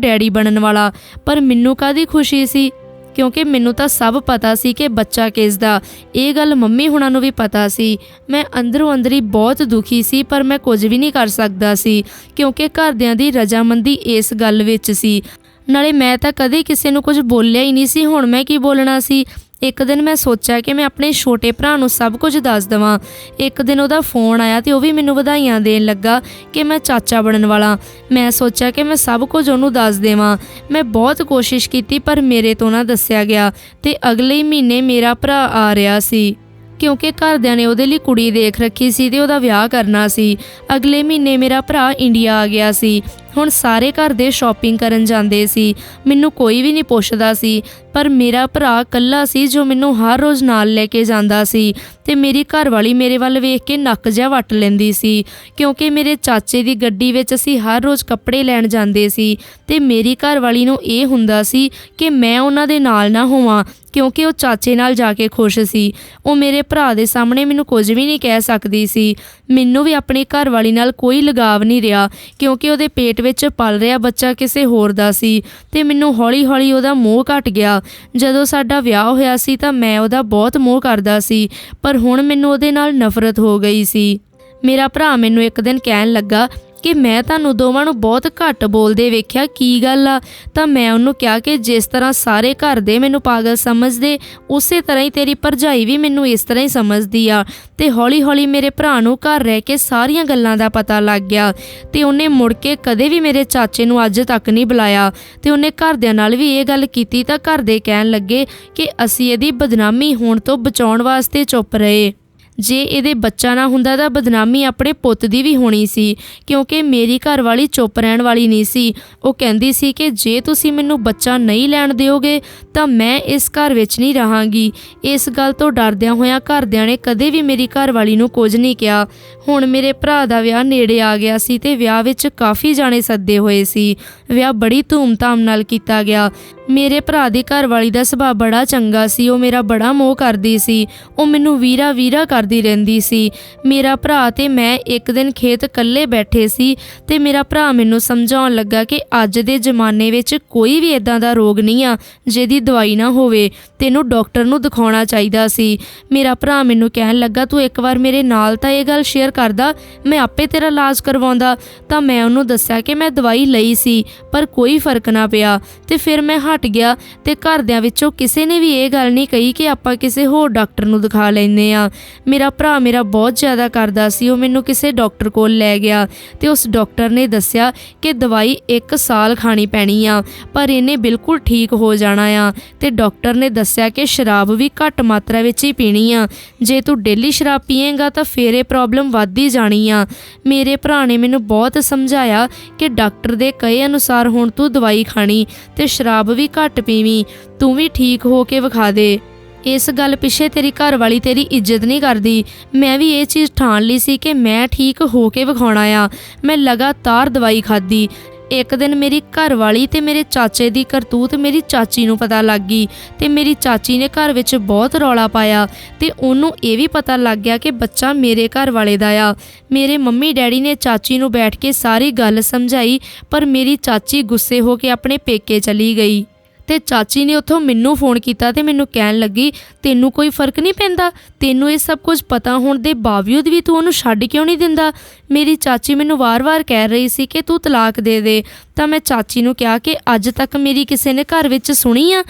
ਡੈਡੀ ਬਣਨ ਵਾਲਾ, ਪਰ ਮੈਨੂੰ ਕਾਦੀ ਖੁਸ਼ੀ ਸੀ? ਕਿਉਂਕਿ ਮੈਨੂੰ ਤਾਂ ਸਭ ਪਤਾ ਸੀ ਕਿ ਬੱਚਾ ਕਿਸ ਦਾ। ਇਹ ਗੱਲ ਮੰਮੀ ਹੁਣਾਂ ਨੂੰ ਵੀ ਪਤਾ ਸੀ। ਮੈਂ ਅੰਦਰੋਂ ਅੰਦਰੀ ਬਹੁਤ ਦੁਖੀ ਸੀ, ਪਰ ਮੈਂ ਕੁਝ ਵੀ ਨਹੀਂ ਕਰ ਸਕਦਾ ਸੀ, ਕਿਉਂਕਿ ਘਰਦਿਆਂ ਦੀ ਰਜਾਮੰਦੀ ਇਸ ਗੱਲ ਵਿੱਚ ਸੀ। ਨਾਲੇ ਮੈਂ ਤਾਂ ਕਦੇ ਕਿਸੇ ਨੂੰ ਕੁਝ ਬੋਲਿਆ ਹੀ ਨਹੀਂ ਸੀ, ਹੁਣ ਮੈਂ ਕੀ ਬੋਲਣਾ ਸੀ? ਇੱਕ ਦਿਨ ਮੈਂ ਸੋਚਿਆ ਕਿ ਮੈਂ ਆਪਣੇ ਛੋਟੇ ਭਰਾ ਨੂੰ ਸਭ ਕੁਝ ਦੱਸ ਦਵਾਂ। ਇੱਕ ਦਿਨ ਉਹਦਾ ਫੋਨ ਆਇਆ ਤੇ ਉਹ ਵੀ ਮੈਨੂੰ ਵਧਾਈਆਂ ਦੇਣ ਲੱਗਾ ਕਿ ਮੈਂ ਚਾਚਾ ਬਣਨ ਵਾਲਾ। ਮੈਂ ਸੋਚਿਆ ਕਿ ਮੈਂ ਸਭ ਕੁਝ ਉਹਨੂੰ ਦੱਸ ਦੇਵਾਂ। ਮੈਂ ਬਹੁਤ ਕੋਸ਼ਿਸ਼ ਕੀਤੀ ਪਰ ਮੇਰੇ ਤੋਂ ਨਾ ਦੱਸਿਆ ਗਿਆ ਤੇ ਅਗਲੇ ਹੀ ਮਹੀਨੇ ਮੇਰਾ ਭਰਾ ਆ ਰਿਹਾ ਸੀ। ਕਿਉਂਕਿ ਘਰਦਿਆਂ ਨੇ ਉਹਦੇ ਲਈ ਕੁੜੀ ਦੇਖ ਰੱਖੀ ਸੀ ਤੇ ਉਹਦਾ ਵਿਆਹ ਕਰਨਾ ਸੀ। ਅਗਲੇ ਮਹੀਨੇ ਮੇਰਾ ਭਰਾ ਇੰਡੀਆ ਆ ਗਿਆ ਸੀ। ਹੁਣ ਸਾਰੇ ਘਰ ਦੇ ਸ਼ਾਪਿੰਗ ਕਰਨ ਜਾਂਦੇ ਸੀ। ਮੈਨੂੰ ਕੋਈ ਵੀ ਨਹੀਂ ਪੁੱਛਦਾ ਸੀ, ਪਰ ਮੇਰਾ ਭਰਾ ਕੱਲਾ ਸੀ ਜੋ ਮੈਨੂੰ ਹਰ ਰੋਜ਼ ਨਾਲ ਲੈ ਕੇ ਜਾਂਦਾ ਸੀ ਤੇ ਮੇਰੀ ਘਰਵਾਲੀ ਮੇਰੇ ਵੱਲ ਵੇਖ ਕੇ ਨੱਕ ਜਿਹਾ ਵੱਟ ਲੈਂਦੀ ਸੀ, ਕਿਉਂਕਿ ਮੇਰੇ ਚਾਚੇ ਦੀ ਗੱਡੀ ਵਿੱਚ ਅਸੀਂ ਹਰ ਰੋਜ਼ ਕੱਪੜੇ ਲੈਣ ਜਾਂਦੇ ਸੀ ਤੇ ਮੇਰੀ ਘਰਵਾਲੀ ਨੂੰ ਇਹ ਹੁੰਦਾ ਸੀ ਕਿ ਮੈਂ ਉਹਨਾਂ ਦੇ ਨਾਲ ਨਾ ਹੋਵਾਂ, ਕਿਉਂਕਿ ਉਹ ਚਾਚੇ ਨਾਲ ਜਾ ਕੇ ਖੁਸ਼ ਸੀ। ਉਹ ਮੇਰੇ ਭਰਾ ਦੇ ਸਾਹਮਣੇ ਮੈਨੂੰ ਕੁਝ ਵੀ ਨਹੀਂ ਕਹਿ ਸਕਦੀ ਸੀ। ਮੈਨੂੰ ਵੀ ਆਪਣੀ ਘਰਵਾਲੀ ਨਾਲ ਕੋਈ ਲਗਾਵ ਨਹੀਂ ਰਿਹਾ, ਕਿਉਂਕਿ ਉਹਦੇ ਪੇਟ ਵਿੱਚ ਪਲ ਰਿਹਾ ਬੱਚਾ ਕਿਸੇ ਹੋਰ ਦਾ ਸੀ ਤੇ ਮੈਨੂੰ ਹੌਲੀ-ਹੌਲੀ ਉਹਦਾ ਮੋਹ ਘਟ ਗਿਆ। ਜਦੋਂ ਸਾਡਾ ਵਿਆਹ ਹੋਇਆ ਸੀ ਤਾਂ ਮੈਂ ਉਹਦਾ ਬਹੁਤ ਮੋਹ ਕਰਦਾ ਸੀ, ਪਰ ਹੁਣ ਮੈਨੂੰ ਉਹਦੇ ਨਾਲ ਨਫ਼ਰਤ ਹੋ ਗਈ ਸੀ। ਮੇਰਾ ਭਰਾ ਮੈਨੂੰ ਇੱਕ ਦਿਨ ਕਹਿਣ ਲੱਗਾ ਕਿ ਮੈਂ ਤੁਹਾਨੂੰ ਦੋਵਾਂ ਨੂੰ ਬਹੁਤ ਘੱਟ ਬੋਲਦੇ ਵੇਖਿਆ, ਕੀ ਗੱਲ ਆ? ਤਾਂ ਮੈਂ ਉਹਨੂੰ ਕਿਹਾ ਕਿ ਜਿਸ ਤਰ੍ਹਾਂ ਸਾਰੇ ਘਰ ਦੇ ਮੈਨੂੰ ਪਾਗਲ ਸਮਝਦੇ, ਉਸੇ ਤਰ੍ਹਾਂ ਹੀ ਤੇਰੀ ਭਰਜਾਈ ਵੀ ਮੈਨੂੰ ਇਸ ਤਰ੍ਹਾਂ ਹੀ ਸਮਝਦੀ ਆ। ਤੇ ਹੌਲੀ-ਹੌਲੀ ਮੇਰੇ ਭਰਾ ਨੂੰ ਘਰ ਰਹਿ ਕੇ ਸਾਰੀਆਂ ਗੱਲਾਂ ਦਾ ਪਤਾ ਲੱਗ ਗਿਆ ਤੇ ਉਹਨੇ ਮੁੜ ਕੇ ਕਦੇ ਵੀ ਮੇਰੇ ਚਾਚੇ ਨੂੰ ਅੱਜ ਤੱਕ ਨਹੀਂ ਬੁਲਾਇਆ। ਤੇ ਉਹਨੇ ਘਰਦਿਆਂ ਨਾਲ ਵੀ ਇਹ ਗੱਲ ਕੀਤੀ ਤਾਂ ਘਰ ਦੇ ਕਹਿਣ ਲੱਗੇ ਕਿ ਅਸੀਂ ਇਹਦੀ ਬਦਨਾਮੀ ਹੋਣ ਤੋਂ ਬਚਾਉਣ ਵਾਸਤੇ ਚੁੱਪ ਰਹੇ। ਜੇ ਇਹਦੇ ਬੱਚਾ ਨਾ ਹੁੰਦਾ ਤਾਂ ਬਦਨਾਮੀ ਆਪਣੇ ਪੁੱਤ ਦੀ ਵੀ ਹੋਣੀ ਸੀ, ਕਿਉਂਕਿ ਮੇਰੀ ਘਰਵਾਲੀ ਚੁੱਪ ਰਹਿਣ ਵਾਲੀ ਨਹੀਂ ਸੀ। ਉਹ ਕਹਿੰਦੀ ਸੀ ਕਿ ਜੇ ਤੁਸੀਂ ਮੈਨੂੰ ਬੱਚਾ ਨਹੀਂ ਲੈਣ ਦਿਓਗੇ, ਤਾਂ ਮੈਂ ਇਸ ਘਰ ਵਿੱਚ ਨਹੀਂ ਰਹਾਂਗੀ। ਇਸ ਗੱਲ ਤੋਂ ਡਰਦਿਆਂ ਹੋਇਆਂ ਘਰਦਿਆਂ ਨੇ ਕਦੇ ਵੀ ਮੇਰੀ ਘਰਵਾਲੀ ਨੂੰ ਕੁਝ ਨਹੀਂ ਕਿਹਾ। ਹੁਣ ਮੇਰੇ ਭਰਾ ਦਾ ਵਿਆਹ ਨੇੜੇ ਆ ਗਿਆ ਸੀ ਤੇ ਵਿਆਹ ਵਿੱਚ ਕਾਫੀ ਜਾਣੇ ਸੱਦੇ ਹੋਏ ਸੀ। ਵਿਆਹ ਬੜੀ ਧੂਮ-ਧਾਮ ਨਾਲ ਕੀਤਾ ਗਿਆ। ਮੇਰੇ ਭਰਾ ਦੀ ਘਰਵਾਲੀ ਦਾ ਸੁਭਾਅ ਬੜਾ ਚੰਗਾ ਸੀ, ਉਹ ਮੇਰਾ ਬੜਾ ਮੋਹ ਕਰਦੀ ਸੀ, ਉਹ ਮੈਨੂੰ ਵੀਰਾ ਵੀਰਾ ਕਰਦੀ ਰਹਿੰਦੀ ਸੀ। ਮੇਰਾ ਭਰਾ ਤੇ ਮੈਂ ਇੱਕ ਦਿਨ ਖੇਤ ਇਕੱਲੇ ਬੈਠੇ ਸੀ ਤੇ ਮੇਰਾ ਭਰਾ ਮੈਨੂੰ ਸਮਝਾਉਣ ਲੱਗਾ ਕਿ ਅੱਜ ਦੇ ਜ਼ਮਾਨੇ ਵਿੱਚ ਕੋਈ ਵੀ ਇਦਾਂ ਦਾ ਰੋਗ ਨਹੀਂ ਆ, ਜਿਹਦੀ ਦਵਾਈ ਨਾ ਹੋਵੇ, ਤੈਨੂੰ ਡਾਕਟਰ ਨੂੰ ਦਿਖਾਉਣਾ ਚਾਹੀਦਾ ਸੀ। ਮੇਰਾ ਭਰਾ ਮੈਨੂੰ ਕਹਿਣ ਲੱਗਾ, ਤੂੰ ਇੱਕ ਵਾਰ ਮੇਰੇ ਨਾਲ ਤਾਂ ਇਹ ਗੱਲ ਸ਼ੇਅਰ ਕਰਦਾ ਮੈਂ ਆਪੇ ਤੇਰਾ ਇਲਾਜ ਕਰਵਾਉਂਦਾ। ਤਾਂ ਮੈਂ ਉਹਨੂੰ ਦੱਸਿਆ ਕਿ ਮੈਂ ਦਵਾਈ ਲਈ ਸੀ, ਪਰ ਕੋਈ ਫ਼ਰਕ ਨਾ ਪਿਆ ਤੇ ਫਿਰ ਮੈਂ ਹਟ ਗਿਆ ਤੇ ਘਰਦਿਆਂ ਵਿੱਚੋਂ ਕਿਸੇ ਨੇ ਵੀ ਇਹ ਗੱਲ ਨਹੀਂ ਕਹੀ ਕਿ ਆਪਾਂ ਕਿਸੇ ਹੋਰ ਡਾਕਟਰ ਨੂੰ ਦਿਖਾ ਲੈਨੇ ਆ ਮੇਰਾ ਭਰਾ ਮੇਰਾ ਬਹੁਤ ਜ਼ਿਆਦਾ ਕਰਦਾ ਸੀ, ਉਹ ਮੈਨੂੰ ਕਿਸੇ ਡਾਕਟਰ ਕੋਲ ਲੈ ਗਿਆ ਤੇ ਉਸ ਡਾਕਟਰ ਨੇ ਦੱਸਿਆ ਕਿ ਦਵਾਈ 1 ਸਾਲ ਖਾਣੀ ਪੈਣੀ ਆ, ਪਰ ਇਹਨੇ ਬਿਲਕੁਲ ਠੀਕ ਹੋ ਜਾਣਾ ਆ ਤੇ ਡਾਕਟਰ ਨੇ ਦੱਸਿਆ ਕਿ ਸ਼ਰਾਬ ਵੀ ਘੱਟ ਮਾਤਰਾ ਵਿੱਚ ਹੀ ਪੀਣੀ ਆ। ਜੇ ਤੂੰ ਡੇਲੀ ਸ਼ਰਾਬ ਪੀਏਂਗਾ ਤਾਂ ਫੇਰ ਇਹ ਪ੍ਰੋਬਲਮ ਵੱਧਦੀ ਜਾਣੀ ਆ। ਮੇਰੇ ਭਰਾ ਨੇ ਮੈਨੂੰ ਬਹੁਤ ਸਮਝਾਇਆ ਕਿ ਡਾਕਟਰ ਦੇ ਕਹੇ ਅਨੁਸਾਰ ਹੁਣ ਤੂੰ ਦਵਾਈ ਖਾਣੀ ਤੇ ਸ਼ਰਾਬ ਵੀ ਵੀ ਘੱਟ ਪੀਵੀਂ, ਤੂੰ ਵੀ ਠੀਕ ਹੋ ਕੇ ਵਿਖਾ ਦੇ। ਇਸ ਗੱਲ ਪਿੱਛੇ ਤੇਰੀ ਘਰ ਵਾਲੀ ਤੇਰੀ ਇੱਜ਼ਤ ਨਹੀਂ ਕਰਦੀ। ਮੈਂ ਵੀ ਇਹ ਚੀਜ਼ ਠਾਣ ਲਈ ਸੀ ਕਿ ਮੈਂ ਠੀਕ ਹੋ ਕੇ ਵਿਖਾਉਣਾ ਆ। ਮੈਂ ਲਗਾਤਾਰ ਦਵਾਈ ਖਾਧੀ। ਇੱਕ ਦਿਨ ਮੇਰੀ ਘਰ ਵਾਲੀ ਤੇ ਮੇਰੇ ਚਾਚੇ ਦੀ ਕਰਤੂਤ ਮੇਰੀ ਚਾਚੀ ਨੂੰ ਪਤਾ ਲੱਗ ਗਈ ਤੇ ਮੇਰੀ ਚਾਚੀ ਨੇ ਘਰ ਵਿੱਚ ਬਹੁਤ ਰੌਲਾ ਪਾਇਆ ਤੇ ਉਹਨੂੰ ਇਹ ਵੀ ਪਤਾ ਲੱਗ ਗਿਆ ਕਿ ਬੱਚਾ ਮੇਰੇ ਘਰ ਵਾਲੇ ਦਾ ਆ। ਮੇਰੇ ਮੰਮੀ ਡੈਡੀ ਨੇ ਚਾਚੀ ਨੂੰ ਬੈਠ ਕੇ ਸਾਰੀ ਗੱਲ ਸਮਝਾਈ ਪਰ ਮੇਰੀ ਚਾਚੀ ਗੁੱਸੇ ਹੋ ਕੇ ਆਪਣੇ ਪੇਕੇ ਚਲੀ ਗਈ। ਤੇ ਚਾਚੀ ਨੇ ਉੱਥੋਂ ਮੈਨੂੰ ਫੋਨ ਕੀਤਾ ਤੇ ਮੈਨੂੰ ਕਹਿਣ ਲੱਗੀ, ਤੈਨੂੰ ਕੋਈ ਫ਼ਰਕ ਨਹੀਂ ਪੈਂਦਾ? ਤੈਨੂੰ ਇਹ ਸਭ ਕੁਝ ਪਤਾ ਹੋਣ ਦੇ ਬਾਵਜੂਦ ਵੀ ਤੂੰ ਉਹਨੂੰ ਛੱਡ ਕਿਉਂ ਨਹੀਂ ਦਿੰਦਾ? ਮੇਰੀ ਚਾਚੀ ਮੈਨੂੰ ਵਾਰ-ਵਾਰ ਕਹਿ ਰਹੀ ਸੀ ਕਿ ਤੂੰ ਤਲਾਕ ਦੇ ਦੇ। ਤਾਂ ਮੈਂ ਚਾਚੀ ਨੂੰ ਕਿਹਾ ਕਿ ਅੱਜ ਤੱਕ ਮੇਰੀ ਕਿਸੇ ਨੇ ਘਰ ਵਿੱਚ ਸੁਣੀ ਆ?